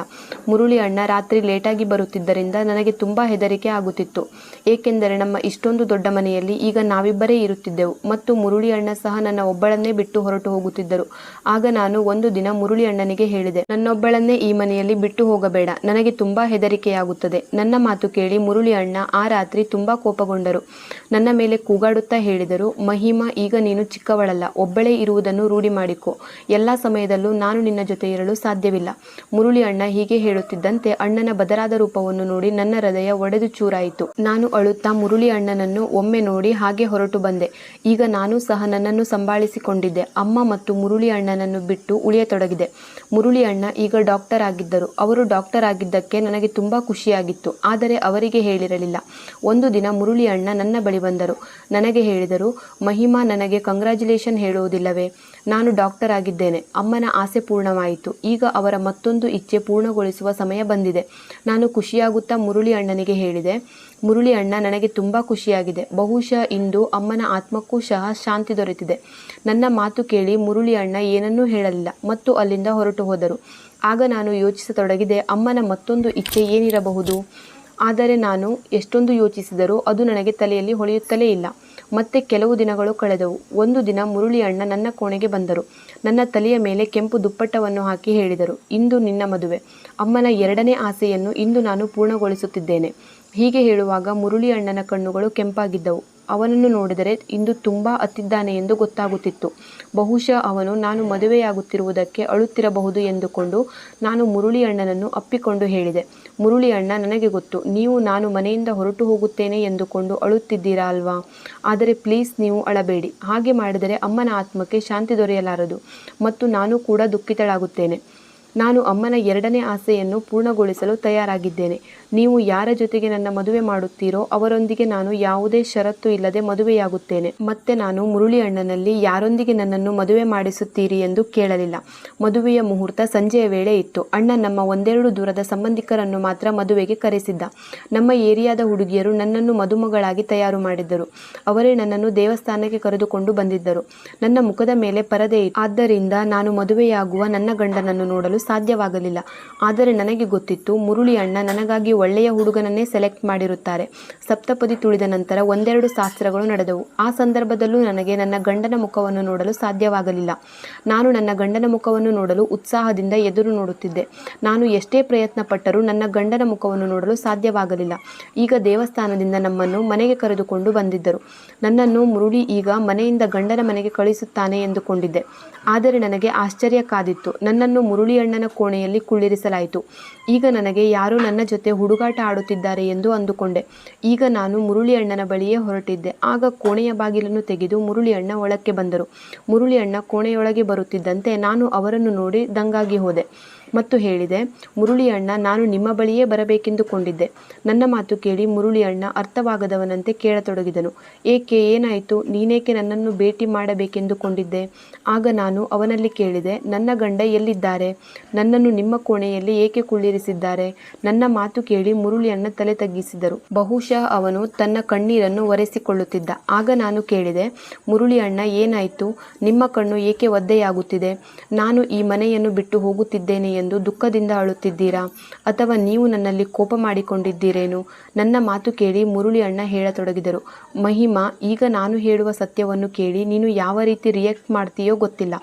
ಮುರುಳಿ ಅಣ್ಣ ರಾತ್ರಿ ಲೇಟಾಗಿ ಬರುತ್ತಿದ್ದರಿಂದ ನನಗೆ ತುಂಬಾ ಹೆದರಿಕೆ ಆಗುತ್ತಿತ್ತು. ಏಕೆಂದರೆ ನಮ್ಮ ಇಷ್ಟೊಂದು ದೊಡ್ಡ ಮನೆಯಲ್ಲಿ ಈಗ ನಾವಿಬ್ಬರೇ ಇರುತ್ತಿದ್ದೆವು ಮತ್ತು ಮುರುಳಿ ಅಣ್ಣ ಸಹ ನನ್ನ ಒಬ್ಬಳನ್ನೇ ಬಿಟ್ಟು ಹೊರಟು ಹೋಗುತ್ತಿದ್ದರು. ಆಗ ನಾನು ಒಂದು ದಿನ ಮುರುಳಿ ಅಣ್ಣನಿಗೆ ಹೇಳಿದೆ, ನನ್ನೊಬ್ಬಳನ್ನೇ ಈ ಮನೆಯಲ್ಲಿ ಬಿಟ್ಟು ಹೋಗಬೇಡ, ನನಗೆ ತುಂಬಾ ಹೆದರಿಕೆಯಾಗುತ್ತದೆ. ನನ್ನ ಮಾತು ಕೇಳಿ ಮುರುಳಿ ಅಣ್ಣ ಆ ರಾತ್ರಿ ತುಂಬಾ ಕೋಪಗೊಂಡರು. ನನ್ನ ಮೇಲೆ ಕೂಗಾಡುತ್ತಾ ಹೇಳಿದರು, ಮಹಿಮಾ ಈಗ ನೀನು ಚಿಕ್ಕವಳಲ್ಲ, ಒಬ್ಬಳೇ ಇರುವುದನ್ನು ರೂಢಿ ಮಾಡಿಕೊ. ಎಲ್ಲ ಸಮಯದಲ್ಲೂ ನಾನು ನಿನ್ನ ಜೊತೆ ಇರಲು ಸಾಧ್ಯವಿಲ್ಲ. ಮುರುಳಿ ಅಣ್ಣ ಹೀಗೆ ಹೇಳುತ್ತಿದ್ದಂತೆ ಅಣ್ಣನ ಬದಲಾದ ರೂಪವನ್ನು ನೋಡಿ ನನ್ನ ಹೃದಯ ಒಡೆದು ಚೂರಾಯಿತು. ನಾನು ಅಳುತ್ತಾ ಮುರುಳಿ ಅಣ್ಣನನ್ನು ಒಮ್ಮೆ ನೋಡಿ ಹಾಗೆ ಹೊರಟು ಬಂದೆ. ಈಗ ನಾನು ಸಹ ನನ್ನನ್ನು ಸಂಭಾಳಿಸಿಕೊಂಡಿದ್ದೆ. ಅಮ್ಮ ಮತ್ತು ಮುರುಳಿ ಅಣ್ಣನನ್ನು ಬಿಟ್ಟು ಉಳಿಯತೊಡಗಿದೆ. ಮುರುಳಿ ಅಣ್ಣ ಈಗ ಡಾಕ್ಟರ್ ಆಗಿದ್ದರು. ಅವರು ಡಾಕ್ಟರ್ ಆಗಿದ್ದಕ್ಕೆ ನನಗೆ ತುಂಬಾ ಖುಷಿಯಾಗಿತ್ತು. ಆದರೆ ಅವರಿಗೆ ಹೇಳಿರಲಿಲ್ಲ. ಒಂದು ದಿನ ಮುರುಳಿ ಅಣ್ಣ ನನ್ನ ಬಳಿ ಬಂದರು. ನನಗೆ ಹೇಳಿದರು, ಮಹಿಮಾ ಮಹಿಮಾ ನನಗೆ ಕಂಗ್ರ್ಯಾಚುಲೇಷನ್ ಹೇಳುವುದಿಲ್ಲವೇ? ನಾನು ಡಾಕ್ಟರ್ ಆಗಿದ್ದೇನೆ. ಅಮ್ಮನ ಆಸೆ ಪೂರ್ಣವಾಯಿತು. ಈಗ ಅವರ ಮತ್ತೊಂದು ಇಚ್ಛೆ ಪೂರ್ಣಗೊಳಿಸುವ ಸಮಯ ಬಂದಿದೆ. ನಾನು ಖುಷಿಯಾಗುತ್ತಾ ಮುರುಳಿ ಅಣ್ಣನಿಗೆ ಹೇಳಿದೆ, ಮುರುಳಿ ಅಣ್ಣ, ನನಗೆ ತುಂಬ ಖುಷಿಯಾಗಿದೆ. ಬಹುಶಃ ಇಂದು ಅಮ್ಮನ ಆತ್ಮಕ್ಕೂ ಸಹ ಶಾಂತಿ ದೊರೆತಿದೆ. ನನ್ನ ಮಾತು ಕೇಳಿ ಮುರುಳಿ ಅಣ್ಣ ಏನನ್ನೂ ಹೇಳಲಿಲ್ಲ ಮತ್ತು ಅಲ್ಲಿಂದ ಹೊರಟು ಹೋದರು. ಆಗ ನಾನು ಯೋಚಿಸತೊಡಗಿದೆ, ಅಮ್ಮನ ಮತ್ತೊಂದು ಇಚ್ಛೆ ಏನಿರಬಹುದು? ಆದರೆ ನಾನು ಎಷ್ಟೊಂದು ಯೋಚಿಸಿದರೂ ಅದು ನನಗೆ ತಲೆಯಲ್ಲಿ ಹೊಳೆಯುತ್ತಲೇ ಇಲ್ಲ. ಮತ್ತೆ ಕೆಲವು ದಿನಗಳು ಕಳೆದವು. ಒಂದು ದಿನ ಮುರುಳಿ ಅಣ್ಣ ನನ್ನ ಕೋಣೆಗೆ ಬಂದರು. ನನ್ನ ತಲೆಯ ಮೇಲೆ ಕೆಂಪು ದುಪ್ಪಟ್ಟವನ್ನು ಹಾಕಿ ಹೇಳಿದರು, ಇಂದು ನಿನ್ನ ಮದುವೆ. ಅಮ್ಮನ ಎರಡನೇ ಆಸೆಯನ್ನು ಇಂದು ನಾನು ಪೂರ್ಣಗೊಳಿಸುತ್ತಿದ್ದೇನೆ. ಹೀಗೆ ಹೇಳುವಾಗ ಮುರುಳಿ ಅಣ್ಣನ ಕಣ್ಣುಗಳು ಕೆಂಪಾಗಿದ್ದವು. ಅವನನ್ನು ನೋಡಿದರೆ ಇಂದು ತುಂಬ ಅತ್ತಿದ್ದಾನೆ ಎಂದು ಗೊತ್ತಾಗುತ್ತಿತ್ತು. ಬಹುಶಃ ಅವನು, ನಾನು ಮದುವೆಯಾಗುತ್ತಿರುವುದಕ್ಕೆ ಅಳುತ್ತಿರಬಹುದು ಎಂದುಕೊಂಡು ನಾನು ಮುರುಳಿ ಅಣ್ಣನನ್ನು ಅಪ್ಪಿಕೊಂಡು ಹೇಳಿದೆ. ಮುರುಳಿ ಅಣ್ಣ, ನನಗೆ ಗೊತ್ತು. ನೀವು ನಾನು ಮನೆಯಿಂದ ಹೊರಟು ಹೋಗುತ್ತೇನೆ ಎಂದುಕೊಂಡು ಅಳುತ್ತಿದ್ದೀರಾ ಅಲ್ವಾ? ಆದರೆ ಪ್ಲೀಸ್ ನೀವು ಅಳಬೇಡಿ. ಹಾಗೆ ಮಾಡಿದರೆ ಅಮ್ಮನ ಆತ್ಮಕ್ಕೆ ಶಾಂತಿ ದೊರೆಯಲಾರದು. ಮತ್ತು ನಾನು ಕೂಡ ದುಃಖಿತಳಾಗುತ್ತೇನೆ. ನಾನು ಅಮ್ಮನ ಎರಡನೇ ಆಸೆಯನ್ನು ಪೂರ್ಣಗೊಳಿಸಲು ತಯಾರಾಗಿದ್ದೇನೆ. ನೀವು ಯಾರ ಜೊತೆಗೆ ನನ್ನ ಮದುವೆ ಮಾಡುತ್ತೀರೋ ಅವರೊಂದಿಗೆ ನಾನು ಯಾವುದೇ ಷರತ್ತು ಇಲ್ಲದೆ ಮದುವೆಯಾಗುತ್ತೇನೆ. ಮತ್ತೆ ನಾನು ಮುರುಳಿ ಅಣ್ಣನಲ್ಲಿ ಯಾರೊಂದಿಗೆ ನನ್ನನ್ನು ಮದುವೆ ಮಾಡಿಸುತ್ತೀರಿ ಎಂದು ಕೇಳಲಿಲ್ಲ. ಮದುವೆಯ ಮುಹೂರ್ತ ಸಂಜೆಯ ವೇಳೆ ಇತ್ತು. ಅಣ್ಣ ನಮ್ಮ ಒಂದೆರಡು ದೂರದ ಸಂಬಂಧಿಕರನ್ನು ಮಾತ್ರ ಮದುವೆಗೆ ಕರೆಸಿದ್ದ. ನಮ್ಮ ಏರಿಯಾದ ಹುಡುಗಿಯರು ನನ್ನನ್ನು ಮದುಮಗಳಾಗಿ ತಯಾರು ಮಾಡಿದ್ದರು. ಅವರೇ ನನ್ನನ್ನು ದೇವಸ್ಥಾನಕ್ಕೆ ಕರೆದುಕೊಂಡು ಬಂದಿದ್ದರು. ನನ್ನ ಮುಖದ ಮೇಲೆ ಪರದೆ ಇತ್ತು. ಆದ್ದರಿಂದ ನಾನು ಮದುವೆಯಾಗುವ ನನ್ನ ಗಂಡನನ್ನು ನೋಡಲು ಸಾಧ್ಯವಾಗಲಿಲ್ಲ. ಆದರೆ ನನಗೆ ಗೊತ್ತಿತ್ತು, ಮುರುಳಿ ಅಣ್ಣ ನನಗಾಗಿ ಒಳ್ಳೆಯ ಹುಡುಗನನ್ನೇ ಸೆಲೆಕ್ಟ್ ಮಾಡಿರುತ್ತಾರೆ. ಸಪ್ತಪದಿ ತುಳಿದ ನಂತರ ಒಂದೆರಡು ಶಾಸ್ತ್ರಗಳು ನಡೆದವು. ಆ ಸಂದರ್ಭದಲ್ಲೂ ನನಗೆ ನನ್ನ ಗಂಡನ ಮುಖವನ್ನು ನೋಡಲು ಸಾಧ್ಯವಾಗಲಿಲ್ಲ. ನಾನು ನನ್ನ ಗಂಡನ ಮುಖವನ್ನು ನೋಡಲು ಉತ್ಸಾಹದಿಂದ ಎದುರು ನೋಡುತ್ತಿದ್ದೆ. ನಾನು ಎಷ್ಟೇ ಪ್ರಯತ್ನ ಪಟ್ಟರೂ ನನ್ನ ಗಂಡನ ಮುಖವನ್ನು ನೋಡಲು ಸಾಧ್ಯವಾಗಲಿಲ್ಲ. ಈಗ ದೇವಸ್ಥಾನದಿಂದ ನಮ್ಮನ್ನು ಮನೆಗೆ ಕರೆದುಕೊಂಡು ಬಂದಿದ್ದರು. ನನ್ನನ್ನು ಮುರುಳಿ ಈಗ ಮನೆಯಿಂದ ಗಂಡನ ಮನೆಗೆ ಕಳಿಸುತ್ತಾನೆ ಎಂದುಕೊಂಡಿದ್ದೆ. ಆದರೆ ನನಗೆ ಆಶ್ಚರ್ಯ ಕಾದಿತ್ತು. ನನ್ನನ್ನು ಮುರುಳಿ ಅಣ್ಣನ ಕೋಣೆಯಲ್ಲಿ ಕುಳ್ಳಿರಿಸಲಾಯಿತು. ಈಗ ನನಗೆ ಯಾರೋ ನನ್ನ ಜೊತೆ ಹುಡುಗಾಟ ಆಡುತ್ತಿದ್ದಾರೆ ಎಂದು ಅಂದುಕೊಂಡೆ. ಈಗ ನಾನು ಮುರುಳಿ ಅಣ್ಣನ ಬಳಿಯೇ ಹೊರಟಿದ್ದೆ. ಆಗ ಕೋಣೆಯ ಬಾಗಿಲನ್ನು ತೆಗೆದು ಮುರುಳಿ ಅಣ್ಣ ಒಳಕ್ಕೆ ಬಂದರು. ಮುರುಳಿ ಅಣ್ಣ ಕೋಣೆಯೊಳಗೆ ಬರುತ್ತಿದ್ದಂತೆ ನಾನು ಅವರನ್ನು ನೋಡಿ ದಂಗಾಗಿ ಹೋದೆ. ಮತ್ತು ಹೇಳಿದೆ, ಮುರುಳಿ ಅಣ್ಣ, ನಾನು ನಿಮ್ಮ ಬಳಿಯೇ ಬರಬೇಕೆಂದುಕೊಂಡಿದ್ದೆ. ನನ್ನ ಮಾತು ಕೇಳಿ ಮುರುಳಿ ಅಣ್ಣ ಅರ್ಥವಾಗದವನಂತೆ ಕೇಳತೊಡಗಿದನು. ಏಕೆ, ಏನಾಯಿತು? ನೀನೇಕೆ ನನ್ನನ್ನು ಭೇಟಿ ಮಾಡಬೇಕೆಂದುಕೊಂಡಿದ್ದೆ? ಆಗ ನಾನು ಅವನಲ್ಲಿ ಕೇಳಿದೆ, ನನ್ನ ಗಂಡ ಎಲ್ಲಿದ್ದಾರೆ? ನನ್ನನ್ನು ನಿಮ್ಮ ಕೋಣೆಯಲ್ಲಿ ಏಕೆ ಕುಳ್ಳಿರಿಸಿದ್ದಾರೆ? ನನ್ನ ಮಾತು ಕೇಳಿ ಮುರುಳಿ ಅಣ್ಣ ತಲೆ ತಗ್ಗಿಸಿದರು. ಬಹುಶಃ ಅವನು ತನ್ನ ಕಣ್ಣೀರನ್ನು ಒರೆಸಿಕೊಳ್ಳುತ್ತಿದ್ದ. ಆಗ ನಾನು ಕೇಳಿದೆ, ಮುರುಳಿ ಅಣ್ಣ, ಏನಾಯಿತು? ನಿಮ್ಮ ಕಣ್ಣು ಏಕೆ ಒದ್ದೆಯಾಗುತ್ತಿದೆ? ನಾನು ಈ ಮನೆಯನ್ನು ಬಿಟ್ಟು ಹೋಗುತ್ತಿದ್ದೇನೆ ಎಂದು ದುಃಖದಿಂದ ಅಳುತ್ತಿದ್ದೀರಾ? ಅಥವಾ ನೀವು ನನ್ನಲ್ಲಿ ಕೋಪ ಮಾಡಿಕೊಂಡಿದ್ದೀರೇನು? ನನ್ನ ಮಾತು ಕೇಳಿ ಮುರುಳಿ ಅಣ್ಣ ಹೇಳತೊಡಗಿದರು. ಮಹಿಮಾ, ಈಗ ನಾನು ಹೇಳುವ ಸತ್ಯವನ್ನು ಕೇಳಿ ನೀನು ಯಾವ ರೀತಿ ರಿಯಾಕ್ಟ್ ಮಾಡ್ತೀಯೋ ಗೊತ್ತಿಲ್ಲ.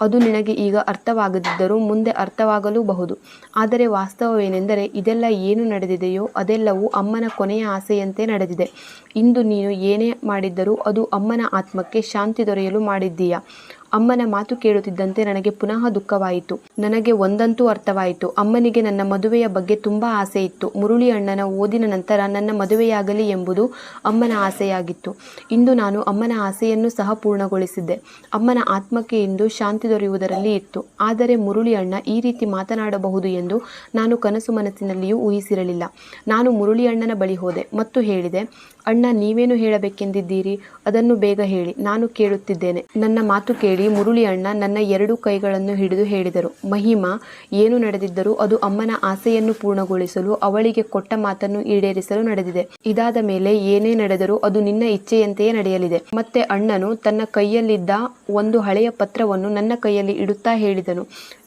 ಅದು ನಿನಗೆ ಈಗ ಅರ್ಥವಾಗದಿದ್ದರೂ ಮುಂದೆ ಅರ್ಥವಾಗಲೂಬಹುದು. ಆದರೆ ವಾಸ್ತವವೇನೆಂದರೆ ಇದೆಲ್ಲ ಏನು ನಡೆದಿದೆಯೋ ಅದೆಲ್ಲವೂ ಅಮ್ಮನ ಕೊನೆಯ ಆಸೆಯಂತೆ ನಡೆದಿದೆ. ಇಂದು ನೀನು ಏನೇ ಮಾಡಿದ್ದರೂ ಅದು ಅಮ್ಮನ ಆತ್ಮಕ್ಕೆ ಶಾಂತಿ ದೊರೆಯಲು ಮಾಡಿದ್ದೀಯಾ? ಅಮ್ಮನ ಮಾತು ಕೇಳುತ್ತಿದ್ದಂತೆ ನನಗೆ ಪುನಃ ದುಃಖವಾಯಿತು. ನನಗೆ ಒಂದಂತೂ ಅರ್ಥವಾಯಿತು. ಅಮ್ಮನಿಗೆ ನನ್ನ ಮದುವೆಯ ಬಗ್ಗೆ ತುಂಬಾ ಆಸೆ ಇತ್ತು ಮುರುಳಿ ಅಣ್ಣನ ಓದಿನ ನಂತರ ನನ್ನ ಮದುವೆಯಾಗಲಿ ಎಂಬುದು ಅಮ್ಮನ ಆಸೆಯಾಗಿತ್ತು. ಇಂದು ನಾನು ಅಮ್ಮನ ಆಸೆಯನ್ನು ಸಹ ಪೂರ್ಣಗೊಳಿಸಿದ್ದೆ. ಅಮ್ಮನ ಆತ್ಮಕ್ಕೆ ಇಂದು ಶಾಂತಿ ದೊರೆಯುವುದರಲ್ಲಿ ಇತ್ತು. ಆದರೆ ಮುರುಳಿ ಅಣ್ಣ ಈ ರೀತಿ ಮಾತನಾಡಬಹುದು ಎಂದು ನಾನು ಕನಸು ಮನಸ್ಸಿನಲ್ಲಿಯೂ ಊಹಿಸಿರಲಿಲ್ಲ. ನಾನು ಮುರುಳಿ ಅಣ್ಣನ ಬಳಿ ಹೋದೆ ಮತ್ತು ಹೇಳಿದೆ ಅಣ್ಣ, ನೀವೇನು ಹೇಳಬೇಕೆಂದಿದ್ದೀರಿ? ಅದನ್ನು ಬೇಗ ಹೇಳಿ. ನಾನು ಕೇಳುತ್ತಿದ್ದೇನೆ. ನನ್ನ ಮಾತು ಕೇಳಿ ಮುರುಳಿ ಅಣ್ಣ ನನ್ನ ಎರಡು ಕೈಗಳನ್ನು ಹಿಡಿದು ಹೇಳಿದರು. ಮಹಿಮಾ, ಏನು ನಡೆದಿದ್ದರೂ ಅದು ಅಮ್ಮನ ಆಸೆಯನ್ನು ಪೂರ್ಣಗೊಳಿಸಲು ಅವಳಿಗೆ ಕೊಟ್ಟ ಮಾತನ್ನು ಈಡೇರಿಸಲು ನಡೆದಿದೆ. ಇದಾದ ಮೇಲೆ ಏನೇ ನಡೆದರೂ ಅದು ನಿನ್ನ ಇಚ್ಛೆಯಂತೆಯೇ ನಡೆಯಲಿದೆ. ಮತ್ತೆ ಅಣ್ಣನು ತನ್ನ ಕೈಯಲ್ಲಿದ್ದ ಒಂದು ಹಳೆಯ ಪತ್ರವನ್ನು ನನ್ನ ಕೈಯಲ್ಲಿ ಇಡುತ್ತಾ ಹೇಳಿದನು.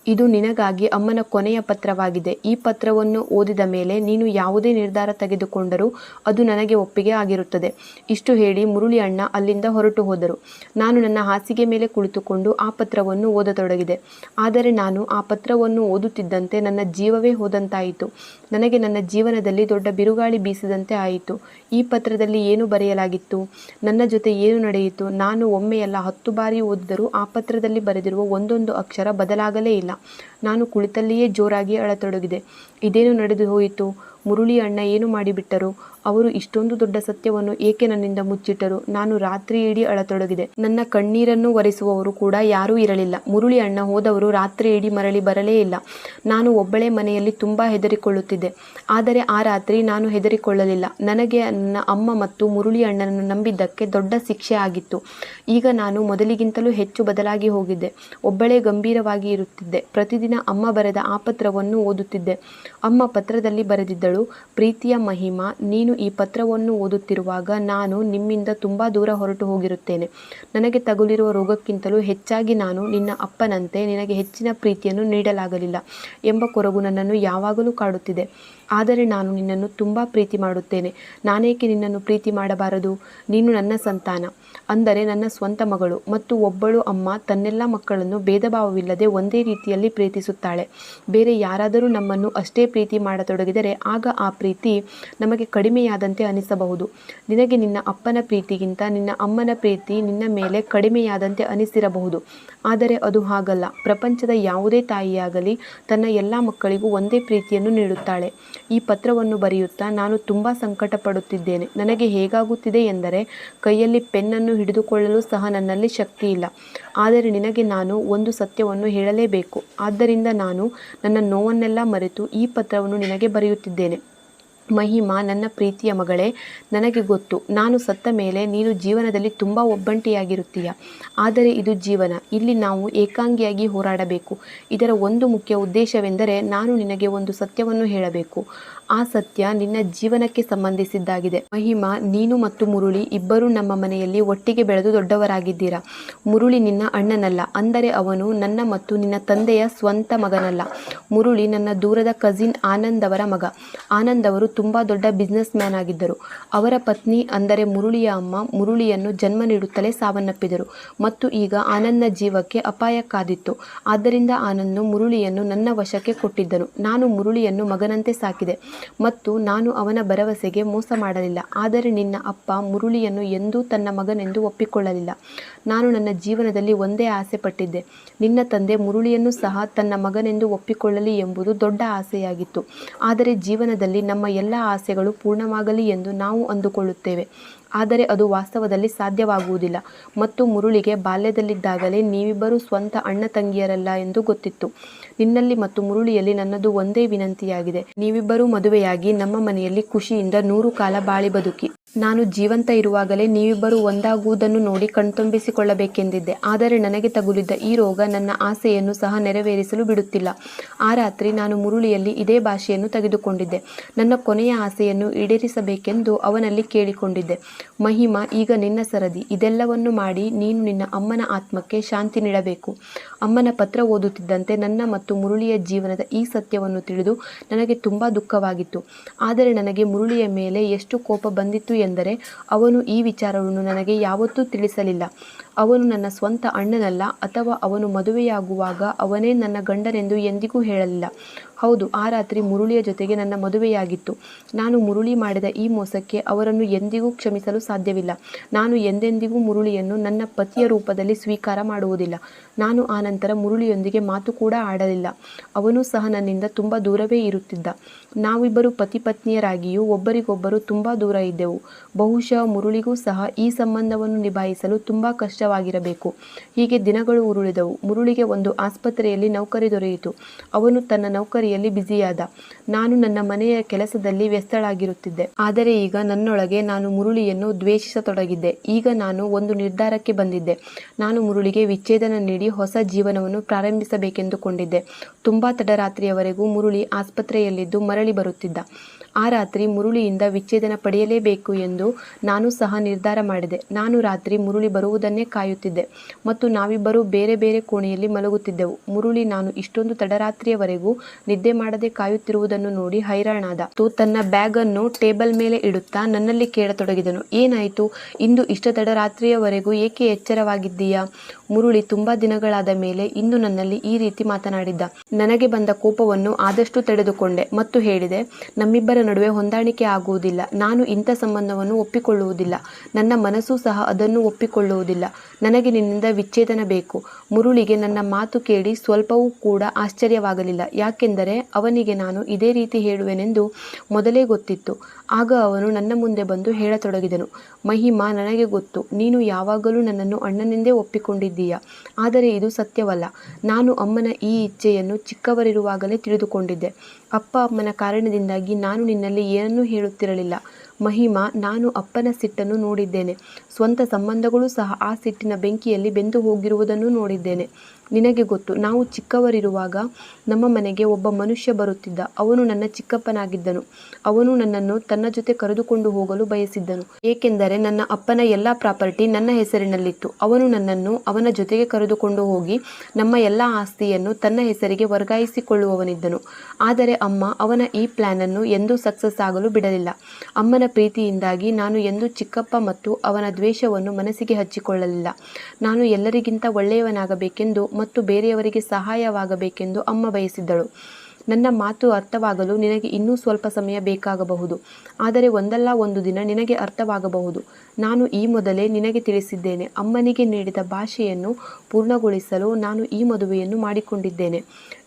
ಇದು ನಿನಗಾಗಿ ಅಮ್ಮನ ಕೊನೆಯ ಪತ್ರವಾಗಿದೆ. ಈ ಪತ್ರವನ್ನು ಓದಿದ ಮೇಲೆ ನೀನು ಯಾವುದೇ ನಿರ್ಧಾರ ತೆಗೆದುಕೊಂಡರೂ ಅದು ನನಗೆ ಒಪ್ಪಿಗೆ ಆಗಿರುತ್ತದೆ. ಇಷ್ಟು ಹೇಳಿ ಮುರುಳಿ ಅಣ್ಣ ಅಲ್ಲಿಂದ ಹೊರಟು ಹೋದರು. ನಾನು ನನ್ನ ಹಾಸಿಗೆ ಮೇಲೆ ಕುಳಿತುಕೊಂಡು ಆ ಪತ್ರವನ್ನು ಓದತೊಡಗಿದೆ. ಆದರೆ ನಾನು ಆ ಪತ್ರವನ್ನು ಓದುತ್ತಿದ್ದಂತೆ ನನ್ನ ಜೀವವೇ ಹೋದಂತಾಯಿತು. ನನಗೆ ನನ್ನ ಜೀವನದಲ್ಲಿ ದೊಡ್ಡ ಬಿರುಗಾಳಿ ಬೀಸಿದಂತೆ ಆಯಿತು. ಈ ಪತ್ರದಲ್ಲಿ ಏನು ಬರೆಯಲಾಗಿತ್ತು? ನನ್ನ ಜೊತೆ ಏನು ನಡೆಯಿತು? ನಾನು ಒಮ್ಮೆಯಲ್ಲ ಹತ್ತು ಬಾರಿ ಓದಿದರೂ ಆ ಪತ್ರದಲ್ಲಿ ಬರೆದಿರುವ ಒಂದೊಂದು ಅಕ್ಷರ ಬದಲಾಗಲೇ ಇಲ್ಲ. ನಾನು ಕುಳಿತಲ್ಲಿಯೇ ಜೋರಾಗಿ ಅಳತೊಡಗಿದೆ. ಇದೇನು ನಡೆದು ಹೋಯಿತು? ಮುರುಳಿ ಅಣ್ಣ ಏನು ಮಾಡಿಬಿಟ್ಟರು? ಅವರು ಇಷ್ಟೊಂದು ದೊಡ್ಡ ಸತ್ಯವನ್ನು ಏಕೆ ನನ್ನಿಂದ ಮುಚ್ಚಿಟ್ಟರು? ನಾನು ರಾತ್ರಿ ಇಡೀ ಅಳತೊಡಗಿದೆ. ನನ್ನ ಕಣ್ಣೀರನ್ನು ಒರೆಸುವವರು ಕೂಡ ಯಾರೂ ಇರಲಿಲ್ಲ. ಮುರುಳಿ ಅಣ್ಣ ಹೋದವರು ರಾತ್ರಿ ಇಡೀ ಮರಳಿ ಬರಲೇ ಇಲ್ಲ. ನಾನು ಒಬ್ಬಳೇ ಮನೆಯಲ್ಲಿ ತುಂಬ ಹೆದರಿಕೊಳ್ಳುತ್ತಿದ್ದೆ. ಆದರೆ ಆ ರಾತ್ರಿ ನಾನು ಹೆದರಿಕೊಳ್ಳಲಿಲ್ಲ. ನನಗೆ ನನ್ನ ಅಮ್ಮ ಮತ್ತು ಮುರುಳಿ ಅಣ್ಣನನ್ನು ನಂಬಿದ್ದಕ್ಕೆ ದೊಡ್ಡ ಶಿಕ್ಷೆ ಆಗಿತ್ತು. ಈಗ ನಾನು ಮೊದಲಿಗಿಂತಲೂ ಹೆಚ್ಚು ಬದಲಾಗಿ ಹೋಗಿದ್ದೆ. ಒಬ್ಬಳೇ ಗಂಭೀರವಾಗಿ ಇರುತ್ತಿದ್ದೆ. ಪ್ರತಿದಿನ ಅಮ್ಮ ಬರೆದ ಆ ಪತ್ರವನ್ನು ಓದುತ್ತಿದ್ದೆ. ಅಮ್ಮ ಪತ್ರದಲ್ಲಿ ಬರೆದಿದ್ದಳು, ಪ್ರೀತಿಯ ಮಹಿಮಾ, ನೀನು ಈ ಪತ್ರವನ್ನು ಓದುತ್ತಿರುವಾಗ ನಾನು ನಿಮ್ಮಿಂದ ತುಂಬ ದೂರ ಹೊರಟು ಹೋಗಿರುತ್ತೇನೆ. ನನಗೆ ತಗುಲಿರುವ ರೋಗಕ್ಕಿಂತಲೂ ಹೆಚ್ಚಾಗಿ ನಾನು ನಿನ್ನ ಅಪ್ಪನಂತೆ ನಿನಗೆ ಹೆಚ್ಚಿನ ಪ್ರೀತಿಯನ್ನು ನೀಡಲಾಗಲಿಲ್ಲ ಎಂಬ ಕೊರಗು ನನ್ನನ್ನು ಯಾವಾಗಲೂ ಕಾಡುತ್ತಿದೆ. ಆದರೆ ನಾನು ನಿನ್ನನ್ನು ತುಂಬ ಪ್ರೀತಿ ಮಾಡುತ್ತೇನೆ. ನಾನೇಕೆ ನಿನ್ನನ್ನು ಪ್ರೀತಿ ಮಾಡಬಾರದು? ನೀನು ನನ್ನ ಸಂತಾನ. ಅಂದರೆ ನನ್ನ ಸ್ವಂತ ಮಗಳು ಮತ್ತು ಒಬ್ಬಳು ಅಮ್ಮ ತನ್ನೆಲ್ಲ ಮಕ್ಕಳನ್ನು ಭೇದ ಭಾವವಿಲ್ಲದೆ ಒಂದೇ ರೀತಿಯಲ್ಲಿ ಪ್ರೀತಿಸುತ್ತಾಳೆ. ಬೇರೆ ಯಾರಾದರೂ ನಮ್ಮನ್ನು ಅಷ್ಟೇ ಪ್ರೀತಿ ಮಾಡತೊಡಗಿದರೆ ಆಗ ಆ ಪ್ರೀತಿ ನಮಗೆ ಕಡಿಮೆಯಾದಂತೆ ಅನಿಸಬಹುದು. ನಿನಗೆ ನಿನ್ನ ಅಪ್ಪನ ಪ್ರೀತಿಗಿಂತ ನಿನ್ನ ಅಮ್ಮನ ಪ್ರೀತಿ ನಿನ್ನ ಮೇಲೆ ಕಡಿಮೆಯಾದಂತೆ ಅನಿಸಿರಬಹುದು. ಆದರೆ ಅದು ಹಾಗಲ್ಲ. ಪ್ರಪಂಚದ ಯಾವುದೇ ತಾಯಿಯಾಗಲಿ ತನ್ನ ಎಲ್ಲ ಮಕ್ಕಳಿಗೂ ಒಂದೇ ಪ್ರೀತಿಯನ್ನು ನೀಡುತ್ತಾಳೆ. ಈ ಪತ್ರವನ್ನು ಬರೆಯುತ್ತಾ ನಾನು ತುಂಬ ಸಂಕಟ ಪಡುತ್ತಿದ್ದೇನೆ ನನಗೆ ಹೇಗಾಗುತ್ತಿದೆ ಎಂದರೆ ಕೈಯಲ್ಲಿ ಪೆನ್ನನ್ನು ಹಿಡಿದುಕೊಳ್ಳಲು ಸಹ ನನ್ನಲ್ಲಿ ಶಕ್ತಿ ಇಲ್ಲ. ಆದರೆ ನಿನಗೆ ನಾನು ಒಂದು ಸತ್ಯವನ್ನು ಹೇಳಲೇಬೇಕು. ಆದ್ದರಿಂದ ನಾನು ನನ್ನ ನೋವನ್ನೆಲ್ಲ ಮರೆತು ಈ ಪತ್ರವನ್ನು ನಿನಗೆ ಬರೆಯುತ್ತಿದ್ದೇನೆ. ಮಹಿಮಾ, ನನ್ನ ಪ್ರೀತಿಯ ಮಗಳೇ, ನನಗೆ ಗೊತ್ತು, ನಾನು ಸತ್ತ ಮೇಲೆ ನೀನು ಜೀವನದಲ್ಲಿ ತುಂಬ ಒಬ್ಬಂಟಿಯಾಗಿರುತ್ತೀಯ? ಆದರೆ ಇದು ಜೀವನ. ಇಲ್ಲಿ ನಾವು ಏಕಾಂಗಿಯಾಗಿ ಹೋರಾಡಬೇಕು. ಇದರ ಒಂದು ಮುಖ್ಯ ಉದ್ದೇಶವೆಂದರೆ ನಾನು ನಿನಗೆ ಒಂದು ಸತ್ಯವನ್ನು ಹೇಳಬೇಕು. ಆ ಸತ್ಯ ನಿನ್ನ ಜೀವನಕ್ಕೆ ಸಂಬಂಧಿಸಿದ್ದಾಗಿದೆ. ಮಹಿಮಾ, ನೀನು ಮತ್ತು ಮುರುಳಿ ಇಬ್ಬರು ನಮ್ಮ ಮನೆಯಲ್ಲಿ ಒಟ್ಟಿಗೆ ಬೆಳೆದು ದೊಡ್ಡವರಾಗಿದ್ದೀರಾ. ಮುರುಳಿ ನಿನ್ನ ಅಣ್ಣನಲ್ಲ, ಅಂದರೆ ಅವನು ನನ್ನ ಮತ್ತು ನಿನ್ನ ತಂದೆಯ ಸ್ವಂತ ಮಗನಲ್ಲ. ಮುರುಳಿ ನನ್ನ ದೂರದ ಕಸಿನ್ ಆನಂದ್ ಅವರ ಮಗ. ಆನಂದ್ ಅವರು ತುಂಬ ದೊಡ್ಡ ಬಿಸ್ನೆಸ್ ಮ್ಯಾನ್ ಆಗಿದ್ದರು. ಅವರ ಪತ್ನಿ, ಅಂದರೆ ಮುರುಳಿಯ ಅಮ್ಮ, ಮುರುಳಿಯನ್ನು ಜನ್ಮ ನೀಡುತ್ತಲೇ ಸಾವನ್ನಪ್ಪಿದರು. ಮತ್ತು ಈಗ ಆನಂದ್ನ ಜೀವಕ್ಕೆ ಅಪಾಯ ಕಾದಿತ್ತು ಆದ್ದರಿಂದ ಆನಂದ್ ಮುರುಳಿಯನ್ನು ನನ್ನ ವಶಕ್ಕೆ ಕೊಟ್ಟಿದ್ದನು. ನಾನು ಮುರುಳಿಯನ್ನು ಮಗನಂತೆ ಸಾಕಿದೆ. ಮತ್ತು ನಾನು ಅವನ ಭರವಸೆಗೆ ಮೋಸ ಮಾಡಲಿಲ್ಲ. ಆದರೆ ನಿನ್ನ ಅಪ್ಪ ಮುರುಳಿಯನ್ನು ಎಂದೂ ತನ್ನ ಮಗನೆಂದು ಒಪ್ಪಿಕೊಳ್ಳಲಿಲ್ಲ. ನಾನು ನನ್ನ ಜೀವನದಲ್ಲಿ ಒಂದೇ ಆಸೆ ಪಟ್ಟಿದ್ದೆ ನಿನ್ನ ತಂದೆ ಮುರುಳಿಯನ್ನು ಸಹ ತನ್ನ ಮಗನೆಂದು ಒಪ್ಪಿಕೊಳ್ಳಲಿ ಎಂಬುದು ದೊಡ್ಡ ಆಸೆಯಾಗಿತ್ತು. ಆದರೆ ಜೀವನದಲ್ಲಿ ನಮ್ಮ ಎಲ್ಲ ಆಸೆಗಳು ಪೂರ್ಣವಾಗಲಿ ಎಂದು ನಾವು ಅಂದುಕೊಳ್ಳುತ್ತೇವೆ. ಆದರೆ ಅದು ವಾಸ್ತವದಲ್ಲಿ ಸಾಧ್ಯವಾಗುವುದಿಲ್ಲ. ಮತ್ತು ಮುರುಳಿಗೆ ಬಾಲ್ಯದಲ್ಲಿದ್ದಾಗಲೇ ನೀವಿಬ್ಬರು ಸ್ವಂತ ಅಣ್ಣ ತಂಗಿಯರಲ್ಲ ಎಂದು ಗೊತ್ತಿತ್ತು. ನಿನ್ನಲ್ಲಿ ಮತ್ತು ಮುರುಳಿಯಲ್ಲಿ ನನ್ನದು ಒಂದೇ ವಿನಂತಿಯಾಗಿದೆ. ನೀವಿಬ್ಬರೂ ಮದುವೆಯಾಗಿ ನಮ್ಮ ಮನೆಯಲ್ಲಿ ಖುಷಿಯಿಂದ ನೂರು ಕಾಲ ಬಾಳಿ ಬದುಕಿ. ನಾನು ಜೀವಂತ ಇರುವಾಗಲೇ ನೀವಿಬ್ಬರು ಒಂದಾಗುವುದನ್ನು ನೋಡಿ ಕಣ್ತುಂಬಿಸಿಕೊಳ್ಳಬೇಕೆಂದಿದ್ದೆ. ಆದರೆ ನನಗೆ ತಗುಲಿದ್ದ ಈ ರೋಗ ನನ್ನ ಆಸೆಯನ್ನು ಸಹ ನೆರವೇರಿಸಲು ಬಿಡುತ್ತಿಲ್ಲ. ಆ ರಾತ್ರಿ ನಾನು ಮುರುಳಿಯಲ್ಲಿ ಇದೇ ಭಾಷೆಯನ್ನು ತೆಗೆದುಕೊಂಡಿದ್ದೆ. ನನ್ನ ಕೊನೆಯ ಆಸೆಯನ್ನು ಈಡೇರಿಸಬೇಕೆಂದು ಅವನಲ್ಲಿ ಕೇಳಿಕೊಂಡಿದ್ದೆ. ಮಹಿಮಾ, ಈಗ ನಿನ್ನ ಸರದಿ. ಇದೆಲ್ಲವನ್ನು ಮಾಡಿ ನೀನು ನಿನ್ನ ಅಮ್ಮನ ಆತ್ಮಕ್ಕೆ ಶಾಂತಿ ನೀಡಬೇಕು. ಅಮ್ಮನ ಪತ್ರ ಓದುತ್ತಿದ್ದಂತೆ ನನ್ನ ಮತ್ತು ಮುರುಳಿಯ ಜೀವನದ ಈ ಸತ್ಯವನ್ನು ತಿಳಿದು ನನಗೆ ತುಂಬ ದುಃಖವಾಗಿತ್ತು. ಆದರೆ ನನಗೆ ಮುರುಳಿಯ ಮೇಲೆ ಎಷ್ಟು ಕೋಪ ಬಂದಿತ್ತು ಎಂದರೆ ಅವನು ಈ ವಿಚಾರವನ್ನು ನನಗೆ ಯಾವತ್ತೂ ತಿಳಿಸಲಿಲ್ಲ. ಅವನು ನನ್ನ ಸ್ವಂತ ಅಣ್ಣನಲ್ಲ ಅಥವಾ ಅವನು ಮದುವೆಯಾಗುವಾಗ ಅವನೇ ನನ್ನ ಗಂಡನೆಂದು ಎಂದಿಗೂ ಹೇಳಲಿಲ್ಲ. ಹೌದು, ಆ ರಾತ್ರಿ ಮುರುಳಿಯ ಜೊತೆಗೆ ನನ್ನ ಮದುವೆಯಾಗಿತ್ತು. ನಾನು ಮುರುಳಿ ಮಾಡಿದ ಈ ಮೋಸಕ್ಕೆ ಅವರನ್ನು ಎಂದಿಗೂ ಕ್ಷಮಿಸಲು ಸಾಧ್ಯವಿಲ್ಲ. ನಾನು ಎಂದೆಂದಿಗೂ ಮುರುಳಿಯನ್ನು ನನ್ನ ಪತಿಯ ರೂಪದಲ್ಲಿ ಸ್ವೀಕಾರ ಮಾಡುವುದಿಲ್ಲ. ನಾನು ಆ ನಂತರ ಮುರುಳಿಯೊಂದಿಗೆ ಮಾತು ಕೂಡ ಆಡಲಿಲ್ಲ. ಅವನು ಸಹ ನನ್ನಿಂದ ತುಂಬ ದೂರವೇ ಇರುತ್ತಿದ್ದ. ನಾವಿಬ್ಬರು ಪತಿ ಪತ್ನಿಯರಾಗಿಯೂ ಒಬ್ಬರಿಗೊಬ್ಬರು ತುಂಬ ದೂರ ಇದ್ದೆವು. ಬಹುಶಃ ಮುರುಳಿಗೂ ಸಹ ಈ ಸಂಬಂಧವನ್ನು ನಿಭಾಯಿಸಲು ತುಂಬ ಕಷ್ಟವಾಗಿರಬೇಕು. ಹೀಗೆ ದಿನಗಳು ಉರುಳಿದವು. ಮುರುಳಿಗೆ ಒಂದು ಆಸ್ಪತ್ರೆಯಲ್ಲಿ ನೌಕರಿ ದೊರೆಯಿತು. ಅವನು ತನ್ನ ನೌಕರಿಯಲ್ಲಿ ಬ್ಯುಸಿಯಾದ. ನಾನು ನನ್ನ ಮನೆಯ ಕೆಲಸದಲ್ಲಿ ವ್ಯಸ್ತಳಾಗಿರುತ್ತಿದ್ದೆ. ಆದರೆ ಈಗ ನನ್ನೊಳಗೆ ನಾನು ಮುರುಳಿಯನ್ನು ದ್ವೇಷಿಸತೊಡಗಿದ್ದೆ. ಈಗ ನಾನು ಒಂದು ನಿರ್ಧಾರಕ್ಕೆ ಬಂದಿದ್ದೆ. ನಾನು ಮುರುಳಿಗೆ ವಿಚ್ಛೇದನ ನೀಡಿ ಹೊಸ ಜೀವನವನ್ನು ಪ್ರಾರಂಭಿಸಬೇಕೆಂದುಕೊಂಡಿದ್ದೆ. ತುಂಬಾ ತಡರಾತ್ರಿಯವರೆಗೂ ಮುರುಳಿ ಆಸ್ಪತ್ರೆಯಲ್ಲಿದ್ದು ಮರಳಿ ಬರುತ್ತಿದ್ದ. ಆ ರಾತ್ರಿ ಮುರುಳಿಯಿಂದ ವಿಚ್ಛೇದನ ಪಡೆಯಲೇಬೇಕು ಎಂದು ನಾನು ಸಹ ನಿರ್ಧಾರ ಮಾಡಿದೆ. ನಾನು ರಾತ್ರಿ ಮುರುಳಿ ಬರುವುದನ್ನೇ ಕಾಯುತ್ತಿದ್ದೆ. ಮತ್ತು ನಾವಿಬ್ಬರೂ ಬೇರೆ ಬೇರೆ ಕೋಣೆಯಲ್ಲಿ ಮಲಗುತ್ತಿದ್ದೆವು. ಮುರುಳಿ ನಾನು ಇಷ್ಟೊಂದು ತಡರಾತ್ರಿಯವರೆಗೂ ನಿದ್ದೆ ಮಾಡದೆ ಕಾಯುತ್ತಿರುವುದನ್ನು ನೋಡಿ ಹೈರಾಣಾದ. ತು ತನ್ನ ಬ್ಯಾಗ್ ಅನ್ನು ಟೇಬಲ್ ಮೇಲೆ ಇಡುತ್ತಾ ನನ್ನಲ್ಲಿ ಕೇಳತೊಡಗಿದನು. ಏನಾಯಿತು? ಇಂದು ಇಷ್ಟ ತಡರಾತ್ರಿಯವರೆಗೂ ಏಕೆ ಎಚ್ಚರವಾಗಿದ್ದೀಯಾ? ಮುರುಳಿ ತುಂಬಾ ದಿನಗಳಾದ ಮೇಲೆ ಇಂದು ನನ್ನಲ್ಲಿ ಈ ರೀತಿ ಮಾತನಾಡಿದ್ದ. ನನಗೆ ಬಂದ ಕೋಪವನ್ನು ಆದಷ್ಟು ತಡೆದುಕೊಂಡೆ ಮತ್ತು ಹೇಳಿದೆ, ನಮ್ಮಿಬ್ಬರ ನಡುವೆ ಹೊಂದಾಣಿಕೆ ಆಗುವುದಿಲ್ಲ. ನಾನು ಇಂಥ ಸಂಬಂಧವನ್ನು ಒಪ್ಪಿಕೊಳ್ಳುವುದಿಲ್ಲ. ನನ್ನ ಮನಸ್ಸು ಸಹ ಅದನ್ನು ಒಪ್ಪಿಕೊಳ್ಳುವುದಿಲ್ಲ. ನನಗೆ ನಿನ್ನಿಂದ ವಿಚ್ಛೇದನ ಬೇಕು. ಮುರುಳಿಗೆ ನನ್ನ ಮಾತು ಕೇಳಿ ಸ್ವಲ್ಪವೂ ಕೂಡ ಆಶ್ಚರ್ಯವಾಗಲಿಲ್ಲ. ಯಾಕೆಂದರೆ ಅವನಿಗೆ ನಾನು ಇದೇ ರೀತಿ ಹೇಳುವೆನೆಂದು ಮೊದಲೇ ಗೊತ್ತಿತ್ತು. ಆಗ ಅವನು ನನ್ನ ಮುಂದೆ ಬಂದು ಹೇಳತೊಡಗಿದನು. ಮಹಿಮಾ, ನನಗೆ ಗೊತ್ತು. ನೀನು ಯಾವಾಗಲೂ ನನ್ನನ್ನು ಅಣ್ಣನೆಂದೇ ಒಪ್ಪಿಕೊಂಡಿದ್ದೀಯ? ಆದರೆ ಇದು ಸತ್ಯವಲ್ಲ. ನಾನು ಅಮ್ಮನ ಈ ಇಚ್ಛೆಯನ್ನು ಚಿಕ್ಕವರಿರುವಾಗಲೇ ತಿಳಿದುಕೊಂಡಿದ್ದೆ. ಅಪ್ಪ ಅಮ್ಮನ ಕಾರಣದಿಂದಾಗಿ ನಾನು ನಿನ್ನಲ್ಲಿ ಏನನ್ನೂ ಹೇಳುತ್ತಿರಲಿಲ್ಲ. ಮಹಿಮಾ, ನಾನು ಅಪ್ಪನ ಸಿಟ್ಟನ್ನು ನೋಡಿದ್ದೇನೆ. ಸ್ವಂತ ಸಂಬಂಧಗಳು ಸಹ ಆ ಸಿಟ್ಟಿನ ಬೆಂಕಿಯಲ್ಲಿ ಬೆಂದು ಹೋಗಿರುವುದನ್ನು ನೋಡಿದ್ದೇನೆ. ನಿನಗೆ ಗೊತ್ತು, ನಾವು ಚಿಕ್ಕವರಿರುವಾಗ ನಮ್ಮ ಮನೆಗೆ ಒಬ್ಬ ಮನುಷ್ಯ ಬರುತ್ತಿದ್ದ. ಅವನು ನನ್ನ ಚಿಕ್ಕಪ್ಪನಾಗಿದ್ದನು. ಅವನು ನನ್ನನ್ನು ತನ್ನ ಜೊತೆ ಕರೆದುಕೊಂಡು ಹೋಗಲು ಬಯಸಿದ್ದನು. ಏಕೆಂದರೆ ನನ್ನ ಅಪ್ಪನ ಎಲ್ಲ ಪ್ರಾಪರ್ಟಿ ನನ್ನ ಹೆಸರಿನಲ್ಲಿತ್ತು. ಅವನು ನನ್ನನ್ನು ಅವನ ಜೊತೆಗೆ ಕರೆದುಕೊಂಡು ಹೋಗಿ ನಮ್ಮ ಎಲ್ಲ ಆಸ್ತಿಯನ್ನು ತನ್ನ ಹೆಸರಿಗೆ ವರ್ಗಾಯಿಸಿಕೊಳ್ಳುವವನಿದ್ದನು. ಆದರೆ ಅಮ್ಮ, ಅವನ ಈ ಪ್ಲಾನನ್ನು ಎಂದೂ ಸಕ್ಸಸ್ ಆಗಲು ಬಿಡಲಿಲ್ಲ. ಅಮ್ಮನ ಪ್ರೀತಿಯಿಂದಾಗಿ ನಾನು ಎಂದೂ ಚಿಕ್ಕಪ್ಪ ಮತ್ತು ಅವನ ದ್ವೇಷವನ್ನು ಮನಸ್ಸಿಗೆ ಹಚ್ಚಿಕೊಳ್ಳಲಿಲ್ಲ. ನಾನು ಎಲ್ಲರಿಗಿಂತ ಒಳ್ಳೆಯವನಾಗಬೇಕೆಂದು ಮತ್ತು ಬೇರೆಯವರಿಗೆ ಸಹಾಯವಾಗಬೇಕೆಂದು ಅಮ್ಮ ಬಯಸಿದ್ದಳು. ನನ್ನ ಮಾತು ಅರ್ಥವಾಗಲು ನಿನಗೆ ಇನ್ನೂ ಸ್ವಲ್ಪ ಸಮಯ ಬೇಕಾಗಬಹುದು. ಆದರೆ ಒಂದಲ್ಲ ಒಂದು ದಿನ ನಿನಗೆ ಅರ್ಥವಾಗಬಹುದು. ನಾನು ಈ ಮೊದಲೇ ನಿನಗೆ ತಿಳಿಸಿದ್ದೇನೆ. ಅಮ್ಮನಿಗೆ ನೀಡಿದ ಭಾಷೆಯನ್ನು ಪೂರ್ಣಗೊಳಿಸಲು ನಾನು ಈ ಮದುವೆಯನ್ನು ಮಾಡಿಕೊಂಡಿದ್ದೇನೆ.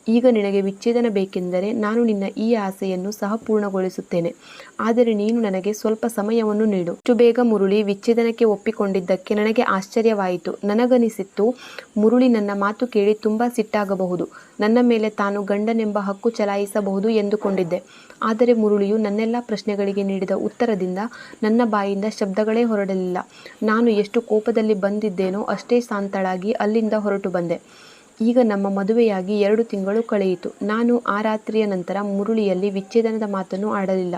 ಈಗ ನಿನಗೆ ವಿಚ್ಛೇದನ ಬೇಕೆಂದರೆ ನಾನು ನಿನ್ನ ಈ ಆಸೆಯನ್ನು ಸಹ ಪೂರ್ಣಗೊಳಿಸುತ್ತೇನೆ. ಆದರೆ ನೀನು ನನಗೆ ಸ್ವಲ್ಪ ಸಮಯವನ್ನು ನೀಡು. ಇಷ್ಟು ಬೇಗ ಮುರುಳಿ ವಿಚ್ಛೇದನಕ್ಕೆ ಒಪ್ಪಿಕೊಂಡಿದ್ದಕ್ಕೆ ನನಗೆ ಆಶ್ಚರ್ಯವಾಯಿತು. ನನಗನಿಸಿತ್ತು, ಮುರುಳಿ ನನ್ನ ಮಾತು ಕೇಳಿ ತುಂಬ ಸಿಟ್ಟಾಗಬಹುದು. ನನ್ನ ಮೇಲೆ ತಾನು ಗಂಡನೆಂಬ ಹಕ್ಕು ಚಲಾಯಿಸಬಹುದು ಎಂದುಕೊಂಡಿದ್ದೆ. ಆದರೆ ಮುರುಳಿಯು ನನ್ನೆಲ್ಲ ಪ್ರಶ್ನೆಗಳಿಗೆ ನೀಡಿದ ಉತ್ತರದಿಂದ ನನ್ನ ಬಾಯಿಂದ ಶಬ್ದಗಳೇ ಹೊರಡಲಿಲ್ಲ. ನಾನು ಎಷ್ಟು ಕೋಪದಲ್ಲಿ ಬಂದಿದ್ದೇನೋ ಅಷ್ಟೇ ಶಾಂತಳಾಗಿ ಅಲ್ಲಿಂದ ಹೊರಟು ಬಂದೆ. ಈಗ ನಮ್ಮ ಮದುವೆಯಾಗಿ ಎರಡು ತಿಂಗಳು ಕಳೆಯಿತು. ನಾನು ಆ ರಾತ್ರಿಯ ನಂತರ ಮುರುಳಿಯಲ್ಲಿ ವಿಚ್ಛೇದನದ ಮಾತನ್ನು ಆಡಲಿಲ್ಲ.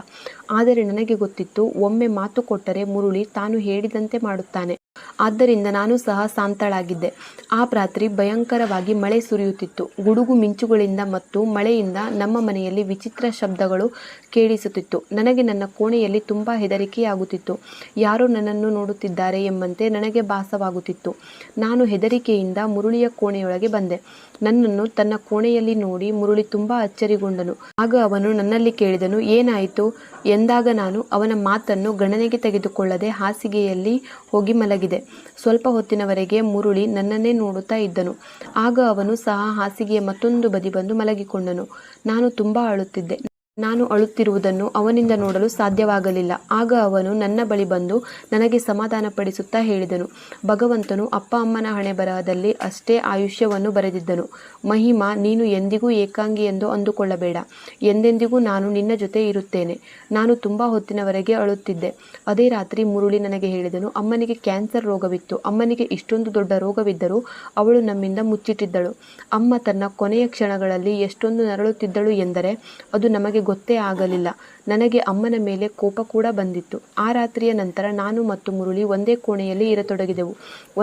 ಆದರೆ ನನಗೆ ಗೊತ್ತಿತ್ತು, ಒಮ್ಮೆ ಮಾತು ಕೊಟ್ಟರೆ ಮುರುಳಿ ತಾನು ಹೇಳಿದಂತೆ ಮಾಡುತ್ತಾನೆ. ಆದ್ದರಿಂದ ನಾನು ಸಹ ಸಾಂತಳಾಗಿದ್ದೆ. ಆ ರಾತ್ರಿ ಭಯಂಕರವಾಗಿ ಮಳೆ ಸುರಿಯುತ್ತಿತ್ತು. ಗುಡುಗು ಮಿಂಚುಗಳಿಂದ ಮತ್ತು ಮಳೆಯಿಂದ ನಮ್ಮ ಮನೆಯಲ್ಲಿ ವಿಚಿತ್ರ ಶಬ್ದಗಳು ಕೇಳಿಸುತ್ತಿತ್ತು. ನನಗೆ ನನ್ನ ಕೋಣೆಯಲ್ಲಿ ತುಂಬ ಹೆದರಿಕೆಯಾಗುತ್ತಿತ್ತು. ಯಾರೋ ನನ್ನನ್ನು ನೋಡುತ್ತಿದ್ದಾರೆ ಎಂಬಂತೆ ನನಗೆ ಭಾಸವಾಗುತ್ತಿತ್ತು. ನಾನು ಹೆದರಿಕೆಯಿಂದ ಮುರುಳಿಯ ಕೋಣೆಯೊಳಗೆ ಬಂದೆ. ನನ್ನನ್ನು ತನ್ನ ಕೋಣೆಯಲ್ಲಿ ನೋಡಿ ಮುರುಳಿ ತುಂಬಾ ಅಚ್ಚರಿಗೊಂಡನು. ಆಗ ಅವನು ನನ್ನಲ್ಲಿ ಕೇಳಿದನು, ಏನಾಯಿತು? ಎಂದಾಗ ನಾನು ಅವನ ಮಾತನ್ನು ಗಣನೆಗೆ ತೆಗೆದುಕೊಳ್ಳದೆ ಹಾಸಿಗೆಯಲ್ಲಿ ಹೋಗಿ ಮಲಗಿದೆ. ಸ್ವಲ್ಪ ಹೊತ್ತಿನವರೆಗೆ ಮುರುಳಿ ನನ್ನನ್ನೇ ನೋಡುತ್ತಾ ಇದ್ದನು. ಆಗ ಅವನು ಸಹ ಹಾಸಿಗೆಯ ಮತ್ತೊಂದು ಬದಿ ಬಂದು ಮಲಗಿಕೊಂಡನು. ನಾನು ತುಂಬಾ ಅಳುತ್ತಿದ್ದೆ. ನಾನು ಅಳುತ್ತಿರುವುದನ್ನು ಅವನಿಂದ ನೋಡಲು ಸಾಧ್ಯವಾಗಲಿಲ್ಲ. ಆಗ ಅವನು ನನ್ನ ಬಳಿ ಬಂದು ನನಗೆ ಸಮಾಧಾನಪಡಿಸುತ್ತಾ ಹೇಳಿದನು. ಭಗವಂತನು ಅಪ್ಪ ಅಮ್ಮನ ಹಣೆ ಬರಹದಲ್ಲಿ ಅಷ್ಟೇ ಆಯುಷ್ಯವನ್ನು ಬರೆದಿದ್ದನು. ಮಹಿಮಾ, ನೀನು ಎಂದಿಗೂ ಏಕಾಂಗಿ ಎಂದು ಅಂದುಕೊಳ್ಳಬೇಡ. ಎಂದೆಂದಿಗೂ ನಾನು ನಿನ್ನ ಜೊತೆ ಇರುತ್ತೇನೆ. ನಾನು ತುಂಬ ಹೊತ್ತಿನವರೆಗೆ ಅಳುತ್ತಿದ್ದೆ. ಅದೇ ರಾತ್ರಿ ಮುರುಳಿ ನನಗೆ ಹೇಳಿದನು, ಅಮ್ಮನಿಗೆ ಕ್ಯಾನ್ಸರ್ ರೋಗವಿತ್ತು. ಅಮ್ಮನಿಗೆ ಇಷ್ಟೊಂದು ದೊಡ್ಡ ರೋಗವಿದ್ದರೂ ಅವಳು ನಮ್ಮಿಂದ ಮುಚ್ಚಿಟ್ಟಿದ್ದಳು. ಅಮ್ಮ ತನ್ನ ಕೊನೆಯ ಕ್ಷಣಗಳಲ್ಲಿ ಎಷ್ಟೊಂದು ನರಳುತ್ತಿದ್ದಳು ಎಂದರೆ ಅದು ನಮಗೆ ಗೊತ್ತೇ ಆಗಲಿಲ್ಲ. ನನಗೆ ಅಮ್ಮನ ಮೇಲೆ ಕೋಪ ಕೂಡ ಬಂದಿತ್ತು. ಆ ರಾತ್ರಿಯ ನಂತರ ನಾನು ಮತ್ತು ಮುರುಳಿ ಒಂದೇ ಕೋಣೆಯಲ್ಲಿ ಇರತೊಡಗಿದೆವು.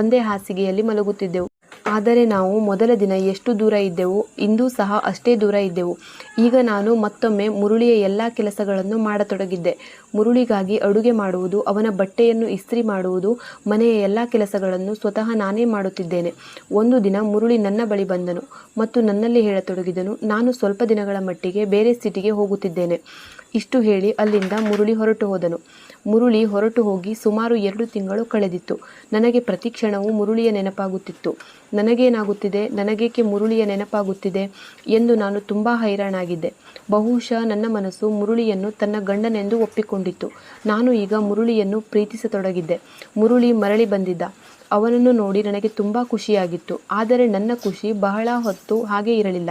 ಒಂದೇ ಹಾಸಿಗೆಯಲ್ಲಿ ಮಲಗುತ್ತಿದ್ದೆವು. ಆದರೆ ನಾವು ಮೊದಲ ದಿನ ಎಷ್ಟು ದೂರ ಇದ್ದೆವು, ಇಂದೂ ಸಹ ಅಷ್ಟೇ ದೂರ ಇದ್ದೆವು. ಈಗ ನಾನು ಮತ್ತೊಮ್ಮೆ ಮುರುಳಿಯ ಎಲ್ಲ ಕೆಲಸಗಳನ್ನು ಮಾಡತೊಡಗಿದ್ದೆ. ಮುರುಳಿಗಾಗಿ ಅಡುಗೆ ಮಾಡುವುದು, ಅವನ ಬಟ್ಟೆಯನ್ನು ಇಸ್ತ್ರಿ ಮಾಡುವುದು, ಮನೆಯ ಎಲ್ಲ ಕೆಲಸಗಳನ್ನು ಸ್ವತಃ ನಾನೇ ಮಾಡುತ್ತಿದ್ದೇನೆ. ಒಂದು ದಿನ ಮುರುಳಿ ನನ್ನ ಬಳಿ ಬಂದನು ಮತ್ತು ನನ್ನಲ್ಲಿ ಹೇಳತೊಡಗಿದನು, ನಾನು ಸ್ವಲ್ಪ ದಿನಗಳ ಮಟ್ಟಿಗೆ ಬೇರೆ ಸಿಟಿಗೆ ಹೋಗುತ್ತಿದ್ದೇನೆ. ಇಷ್ಟು ಹೇಳಿ ಅಲ್ಲಿಂದ ಮುರುಳಿ ಹೊರಟು ಹೋದನು. ಮುರುಳಿ ಹೊರಟು ಹೋಗಿ ಸುಮಾರು ಎರಡು ತಿಂಗಳು ಕಳೆದಿತ್ತು. ನನಗೆ ಪ್ರತಿ ಕ್ಷಣವು ಮುರುಳಿಯ ನೆನಪಾಗುತ್ತಿತ್ತು. ನನಗೇನಾಗುತ್ತಿದೆ? ನನಗೇಕೆ ಮುರುಳಿಯ ನೆನಪಾಗುತ್ತಿದೆ ಎಂದು ನಾನು ತುಂಬ ಹೈರಾಣಾಗಿದ್ದೆ. ಬಹುಶಃ ನನ್ನ ಮನಸ್ಸು ಮುರುಳಿಯನ್ನು ತನ್ನ ಗಂಡನೆಂದು ಒಪ್ಪಿಕೊಂಡಿತ್ತು. ನಾನು ಈಗ ಮುರುಳಿಯನ್ನು ಪ್ರೀತಿಸತೊಡಗಿದ್ದೆ. ಮುರುಳಿ ಮರಳಿ ಬಂದಿದ್ದ. ಅವನನ್ನು ನೋಡಿ ನನಗೆ ತುಂಬ ಖುಷಿಯಾಗಿತ್ತು. ಆದರೆ ನನ್ನ ಖುಷಿ ಬಹಳ ಹೊತ್ತು ಹಾಗೆ ಇರಲಿಲ್ಲ.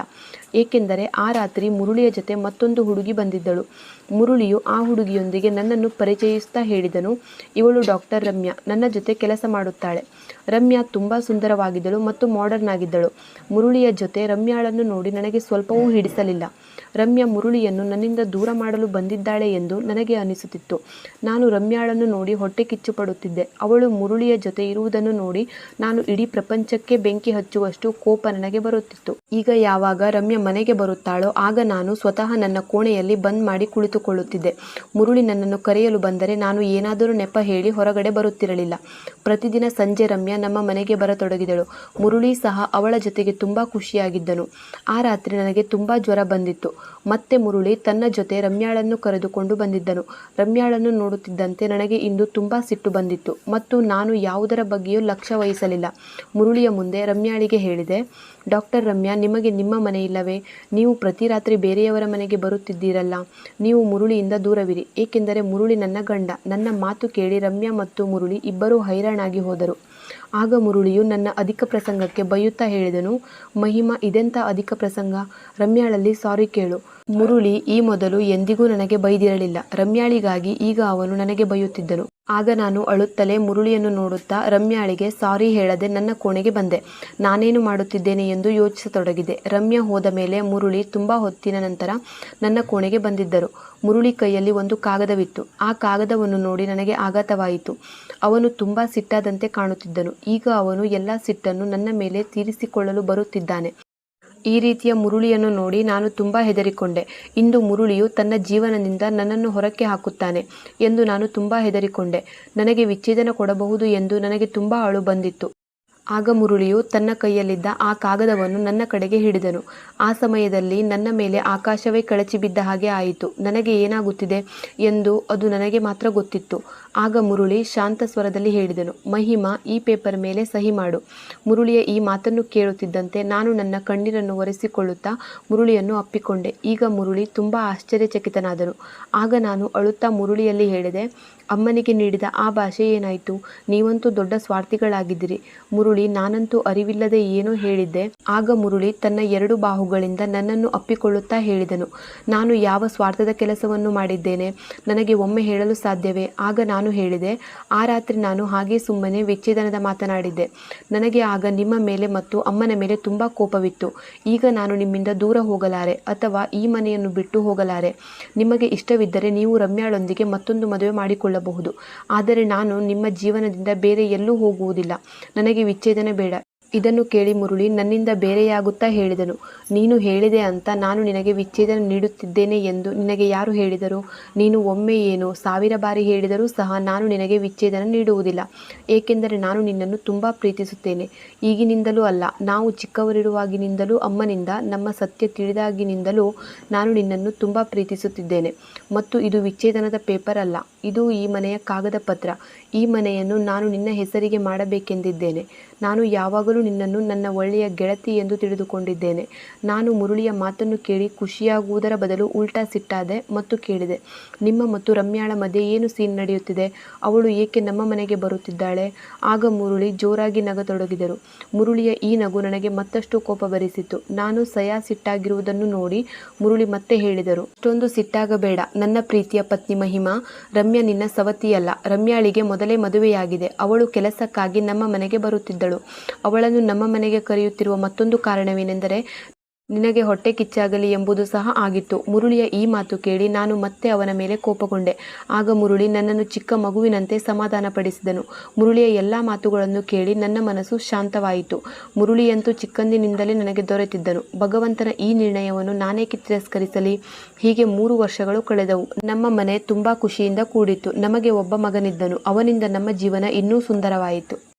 ಏಕೆಂದರೆ ಆ ರಾತ್ರಿ ಮುರುಳಿಯ ಜೊತೆ ಮತ್ತೊಂದು ಹುಡುಗಿ ಬಂದಿದ್ದಳು. ಮುರುಳಿಯು ಆ ಹುಡುಗಿಯೊಂದಿಗೆ ನನ್ನನ್ನು ಪರಿಚಯಿಸುತ್ತಾ ಹೇಳಿದನು. ಇವಳು ಡಾಕ್ಟರ್ ರಮ್ಯಾ. ನನ್ನ ಜೊತೆ ಕೆಲಸ ಮಾಡುತ್ತಾಳೆ. ರಮ್ಯಾ ತುಂಬ ಸುಂದರವಾಗಿದ್ದಳು ಮತ್ತು ಮಾಡರ್ನ್ ಆಗಿದ್ದಳು. ಮುರುಳಿಯ ಜೊತೆ ರಮ್ಯಾಳನ್ನು ನೋಡಿ ನನಗೆ ಸ್ವಲ್ಪವೂ ಹಿಡಿಸಲಿಲ್ಲ. ರಮ್ಯಾ ಮುರುಳಿಯನ್ನು ನನ್ನಿಂದ ದೂರ ಮಾಡಲು ಬಂದಿದ್ದಾಳೆ ಎಂದು ನನಗೆ ಅನಿಸುತ್ತಿತ್ತು. ನಾನು ರಮ್ಯಾಳನ್ನು ನೋಡಿ ಹೊಟ್ಟೆ ಕಿಚ್ಚು ಪಡುತ್ತಿದ್ದೆ ಅವಳು ಮುರುಳಿಯ ಜೊತೆ ಇರುವುದನ್ನು ನೋಡಿ ನಾನು ಇಡೀ ಪ್ರಪಂಚಕ್ಕೆ ಬೆಂಕಿ ಹಚ್ಚುವಷ್ಟು ಕೋಪ ನನಗೆ ಬರುತ್ತಿತ್ತು. ಈಗ ಯಾವಾಗ ರಮ್ಯಾ ಮನೆಗೆ ಬರುತ್ತಾಳೋ ಆಗ ನಾನು ಸ್ವತಃ ನನ್ನ ಕೋಣೆಯಲ್ಲಿ ಬಂದ್ ಮಾಡಿ ಕುಳಿತುಕೊಳ್ಳುತ್ತಿದ್ದೆ. ಮುರುಳಿ ನನ್ನನ್ನು ಕರೆಯಲು ಬಂದರೆ ನಾನು ಏನಾದರೂ ನೆಪ ಹೇಳಿ ಹೊರಗಡೆ ಬರುತ್ತಿರಲಿಲ್ಲ. ಪ್ರತಿದಿನ ಸಂಜೆ ರಮ್ಯಾ ನಮ್ಮ ಮನೆಗೆ ಬರತೊಡಗಿದಳು. ಮುರುಳಿ ಸಹ ಅವಳ ಜೊತೆಗೆ ತುಂಬ ಖುಷಿಯಾಗಿದ್ದನು. ಆ ರಾತ್ರಿ ನನಗೆ ತುಂಬ ಜ್ವರ ಬಂದಿತ್ತು. ಮತ್ತೆ ಮುರುಳಿ ತನ್ನ ಜೊತೆ ರಮ್ಯಾಳನ್ನು ಕರೆದುಕೊಂಡು ಬಂದಿದ್ದನು. ರಮ್ಯಾಳನ್ನು ನೋಡುತ್ತಿದ್ದಂತೆ ನನಗೆ ಇಂದು ತುಂಬ ಸಿಟ್ಟು ಬಂದಿತ್ತು. ಮತ್ತು ನಾನು ಯಾವುದರ ಬಗ್ಗೆಯೂ ಲಕ್ಷ್ಯ ವಹಿಸಲಿಲ್ಲ. ಮುರುಳಿಯ ಮುಂದೆ ರಮ್ಯಾಳಿಗೆ ಹೇಳಿದೆ, ಡಾಕ್ಟರ್ ರಮ್ಯಾ, ನಿಮಗೆ ನಿಮ್ಮ ಮನೆ ಇಲ್ಲವೇ? ನೀವು ಪ್ರತಿ ರಾತ್ರಿ ಬೇರೆಯವರ ಮನೆಗೆ ಬರುತ್ತಿದ್ದೀರಲ್ಲ. ನೀವು ಮುರುಳಿಯಿಂದ ದೂರವಿರಿ. ಏಕೆಂದರೆ ಮುರುಳಿ ನನ್ನ ಗಂಡ. ನನ್ನ ಮಾತು ಕೇಳಿ ರಮ್ಯಾ ಮತ್ತು ಮುರುಳಿ ಇಬ್ಬರೂ ಹೈರಾಣಾಗಿ ಹೋದರು. ಆಗ ಮುರುಳಿಯು ನನ್ನ ಅಧಿಕ ಪ್ರಸಂಗಕ್ಕೆ ಬೈಯುತ್ತಾ ಹೇಳಿದನು, ಮಹಿಮಾ ಇದೆಂಥ ಅಧಿಕ ಪ್ರಸಂಗ? ರಮ್ಯಾಳಲ್ಲಿ ಸಾರಿ ಕೇಳು. ಮುರುಳಿ, ಈ ಮೊದಲು ಎಂದಿಗೂ ನನಗೆ ಬೈದಿರಲಿಲ್ಲ. ರಮ್ಯಾಳಿಗಾಗಿ ಈಗ ಅವನು ನನಗೆ ಬೈಯುತ್ತಿದ್ದನು. ಆಗ ನಾನು ಅಳುತ್ತಲೇ ಮುರುಳಿಯನ್ನು ನೋಡುತ್ತಾ ರಮ್ಯಾಳಿಗೆ ಸಾರಿ ಹೇಳದೆ ನನ್ನ ಕೋಣೆಗೆ ಬಂದೆ. ನಾನೇನು ಮಾಡುತ್ತಿದ್ದೇನೆ ಎಂದು ಯೋಚಿಸತೊಡಗಿದೆ. ರಮ್ಯಾ ಹೋದ ಮೇಲೆ ಮುರುಳಿ ತುಂಬ ಹೊತ್ತಿನ ನಂತರ ನನ್ನ ಕೋಣೆಗೆ ಬಂದಿದ್ದರು. ಮುರುಳಿ ಕೈಯಲ್ಲಿ ಒಂದು ಕಾಗದವಿತ್ತು. ಆ ಕಾಗದವನ್ನು ನೋಡಿ ನನಗೆ ಆಘಾತವಾಯಿತು. ಅವನು ತುಂಬ ಸಿಟ್ಟಾದಂತೆ ಕಾಣುತ್ತಿದ್ದನು. ಈಗ ಅವನು ಎಲ್ಲ ಸಿಟ್ಟನ್ನು ನನ್ನ ಮೇಲೆ ತೀರಿಸಿಕೊಳ್ಳಲು ಬರುತ್ತಿದ್ದಾನೆ. ಈ ರೀತಿಯ ಮುರುಳಿಯನ್ನು ನೋಡಿ ನಾನು ತುಂಬ ಹೆದರಿಕೊಂಡೆ. ಇಂದು ಮುರುಳಿಯು ತನ್ನ ಜೀವನದಿಂದ ನನ್ನನ್ನು ಹೊರಕ್ಕೆ ಹಾಕುತ್ತಾನೆ ಎಂದು ನಾನು ತುಂಬ ಹೆದರಿಕೊಂಡೆ. ನನಗೆ ವಿಚ್ಛೇದನ ಕೊಡಬಹುದು ಎಂದು ನನಗೆ ತುಂಬ ಅಳು ಬಂದಿತ್ತು. ಆಗ ಮುರುಳಿಯು ತನ್ನ ಕೈಯಲ್ಲಿದ್ದ ಆ ಕಾಗದವನ್ನು ನನ್ನ ಕಡೆಗೆ ಹಿಡಿದನು. ಆ ಸಮಯದಲ್ಲಿ ನನ್ನ ಮೇಲೆ ಆಕಾಶವೇ ಕಳಚಿ ಬಿದ್ದ ಹಾಗೆ ಆಯಿತು. ನನಗೆ ಏನಾಗುತ್ತಿದೆ ಎಂದು ಅದು ನನಗೆ ಮಾತ್ರ ಗೊತ್ತಿತ್ತು. ಆಗ ಮುರುಳಿ ಶಾಂತ ಸ್ವರದಲ್ಲಿ ಹೇಳಿದನು, ಮಹಿಮಾ, ಈ ಪೇಪರ್ ಮೇಲೆ ಸಹಿ ಮಾಡು. ಮುರುಳಿಯ ಈ ಮಾತನ್ನು ಕೇಳುತ್ತಿದ್ದಂತೆ ನಾನು ನನ್ನ ಕಣ್ಣೀರನ್ನು ಒರೆಸಿಕೊಳ್ಳುತ್ತಾ ಮುರುಳಿಯನ್ನು ಅಪ್ಪಿಕೊಂಡೆ. ಈಗ ಮುರುಳಿ ತುಂಬ ಆಶ್ಚರ್ಯಚಕಿತನಾದನು. ಆಗ ನಾನು ಅಳುತ್ತಾ ಮುರುಳಿಯಲ್ಲಿ ಹೇಳಿದೆ, ಅಮ್ಮನಿಗೆ ನೀಡಿದ ಆ ಭಾಷೆ ಏನಾಯಿತು? ನೀವಂತೂ ದೊಡ್ಡ ಸ್ವಾರ್ಥಿಗಳಾಗಿದ್ದೀರಿ. ಮುರುಳಿ, ನಾನಂತೂ ಅರಿವಿಲ್ಲದೆ ಏನೋ ಹೇಳಿದ್ದೆ. ಆಗ ಮುರುಳಿ ತನ್ನ ಎರಡು ಬಾಹುಗಳಿಂದ ನನ್ನನ್ನು ಅಪ್ಪಿಕೊಳ್ಳುತ್ತಾ ಹೇಳಿದನು, ನಾನು ಯಾವ ಸ್ವಾರ್ಥದ ಕೆಲಸವನ್ನು ಮಾಡಿದ್ದೇನೆ? ನನಗೆ ಒಮ್ಮೆ ಹೇಳಲು ಸಾಧ್ಯವೇ? ಆಗ ನಾನು ಹೇಳಿದೆ. ಆ ರಾತ್ರಿ ನಾನು ಹಾಗೆ ಸುಮ್ಮನೆ ವಿಚ್ಛೇದನದ ಮಾತನಾಡಿದ್ದೆ. ನನಗೆ ಆಗ ನಿಮ್ಮ ಮೇಲೆ ಮತ್ತು ಅಮ್ಮನ ಮೇಲೆ ತುಂಬ ಕೋಪವಿತ್ತು. ಈಗ ನಾನು ನಿಮ್ಮಿಂದ ದೂರ ಹೋಗಲಾರೆ ಅಥವಾ ಈ ಮನೆಯನ್ನು ಬಿಟ್ಟು ಹೋಗಲಾರೆ. ನಿಮಗೆ ಇಷ್ಟವಿದ್ದರೆ ನೀವು ರಮ್ಯಾಳೊಂದಿಗೆ ಮತ್ತೊಂದು ಮದುವೆ ಮಾಡಿಕೊಳ್ಳಬಹುದು. ಆದರೆ ನಾನು ನಿಮ್ಮ ಜೀವನದಿಂದ ಬೇರೆ ಎಲ್ಲೂ ಹೋಗುವುದಿಲ್ಲ. ನನಗೆ ವಿಚ್ಛೇದನ ಬೇಡ. ಇದನ್ನು ಕೇಳಿ ಮುರುಳಿ, ನನ್ನಿಂದ ಬೇರೆಯಾಗುತ್ತಾ ಹೇಳಿದನು. ನೀನು ಹೇಳಿದೆ ಅಂತ ನಾನು ನಿನಗೆ ವಿಚ್ಛೇದನ ನೀಡುತ್ತಿದ್ದೇನೆ ಎಂದು ನಿನಗೆ ಯಾರು ಹೇಳಿದರು? ನೀನು ಒಮ್ಮೆ ಏನು ಸಾವಿರ ಬಾರಿ ಹೇಳಿದರೂ ಸಹ ನಾನು ನಿನಗೆ ವಿಚ್ಛೇದನ ನೀಡುವುದಿಲ್ಲ. ಏಕೆಂದರೆ ನಾನು ನಿನ್ನನ್ನು ತುಂಬ ಪ್ರೀತಿಸುತ್ತೇನೆ. ಈಗಿನಿಂದಲೂ ಅಲ್ಲ, ನಾವು ಚಿಕ್ಕವರಿರುವಾಗಿನಿಂದಲೂ, ಅಮ್ಮನಿಂದ, ನಮ್ಮ ಸತ್ಯ ತಿಳಿದಾಗಿನಿಂದಲೂ ನಾನು ನಿನ್ನನ್ನು ತುಂಬ ಪ್ರೀತಿಸುತ್ತಿದ್ದೇನೆ. ಮತ್ತು ಇದು ವಿಚ್ಛೇದನದ ಪೇಪರ್ ಅಲ್ಲ, ಇದು ಈ ಮನೆಯ ಕಾಗದ ಪತ್ರ. ಈ ಮನೆಯನ್ನು ನಾನು ನಿನ್ನ ಹೆಸರಿಗೆ ಮಾಡಬೇಕೆಂದಿದ್ದೇನೆ. ನಾನು ಯಾವಾಗಲೂ ನಿನ್ನನ್ನು ನನ್ನ ಒಳ್ಳೆಯ ಗೆಳತಿ ಎಂದು ತಿಳಿದುಕೊಂಡಿದ್ದೇನೆ. ನಾನು ಮುರುಳಿಯ ಮಾತನ್ನು ಕೇಳಿ ಖುಷಿಯಾಗುವುದರ ಬದಲು ಉಲ್ಟಾ ಸಿಟ್ಟಾದೆ ಮತ್ತು ಕೇಳಿದೆ, ನಿಮ್ಮ ಮತ್ತು ರಮ್ಯಾಳ ಮಧ್ಯೆ ಏನು ಸೀನ್ ನಡೆಯುತ್ತಿದೆ? ಅವಳು ಏಕೆ ನಮ್ಮ ಮನೆಗೆ ಬರುತ್ತಿದ್ದಾಳೆ? ಆಗ ಮುರುಳಿ ಜೋರಾಗಿ ನಗತೊಡಗಿದರು. ಮುರುಳಿಯ ಈ ನಗು ನನಗೆ ಮತ್ತಷ್ಟು ಕೋಪ ಬರಿಸಿತು ನಾನು ಸಯಾ ಸಿಟ್ಟಾಗಿರುವುದನ್ನು ನೋಡಿ ಮುರುಳಿ ಮತ್ತೆ ಹೇಳಿದರು ಅಷ್ಟೊಂದು ಸಿಟ್ಟಾಗಬೇಡ. ನನ್ನ ಪ್ರೀತಿಯ ಪತ್ನಿ ಮಹಿಮಾ, ರಮ್ಯಾ ನಿನ್ನ ಸವತಿಯಲ್ಲ. ರಮ್ಯಾಳಿಗೆ ಮೊದಲೇ ಮದುವೆಯಾಗಿದೆ. ಅವಳು ಕೆಲಸಕ್ಕಾಗಿ ನಮ್ಮ ಮನೆಗೆ ಬರುತ್ತಿದ್ದಳು. ಅವಳನ್ನು ನಮ್ಮ ಮನೆಗೆ ಕರೆಯುತ್ತಿರುವ ಮತ್ತೊಂದು ಕಾರಣವೇನೆಂದರೆ ನಿನಗೆ ಹೊಟ್ಟೆ ಕಿಚ್ಚಾಗಲಿ ಎಂಬುದು ಸಹ ಆಗಿತ್ತು. ಮುರುಳಿಯ ಈ ಮಾತು ಕೇಳಿ ನಾನು ಮತ್ತೆ ಅವನ ಮೇಲೆ ಕೋಪಗೊಂಡೆ. ಆಗ ಮುರುಳಿ ನನ್ನನ್ನು ಚಿಕ್ಕ ಮಗುವಿನಂತೆ ಸಮಾಧಾನಪಡಿಸಿದನು. ಮುರುಳಿಯ ಎಲ್ಲ ಮಾತುಗಳನ್ನು ಕೇಳಿ ನನ್ನ ಮನಸ್ಸು ಶಾಂತವಾಯಿತು. ಮುರುಳಿಯಂತೂ ಚಿಕ್ಕಂದಿನಿಂದಲೇ ನನಗೆ ದೊರೆತಿದ್ದನು. ಭಗವಂತನ ಈ ನಿರ್ಣಯವನ್ನು ನಾನೇಕೆ ತಿರಸ್ಕರಿಸಲಿ? ಹೀಗೆ ಮೂರು ವರ್ಷಗಳು ಕಳೆದವು. ನಮ್ಮ ಮನೆ ತುಂಬಾ ಖುಷಿಯಿಂದ ಕೂಡಿತ್ತು. ನಮಗೆ ಒಬ್ಬ ಮಗನಿದ್ದನು. ಅವನಿಂದ ನಮ್ಮ ಜೀವನ ಇನ್ನೂ ಸುಂದರವಾಯಿತು.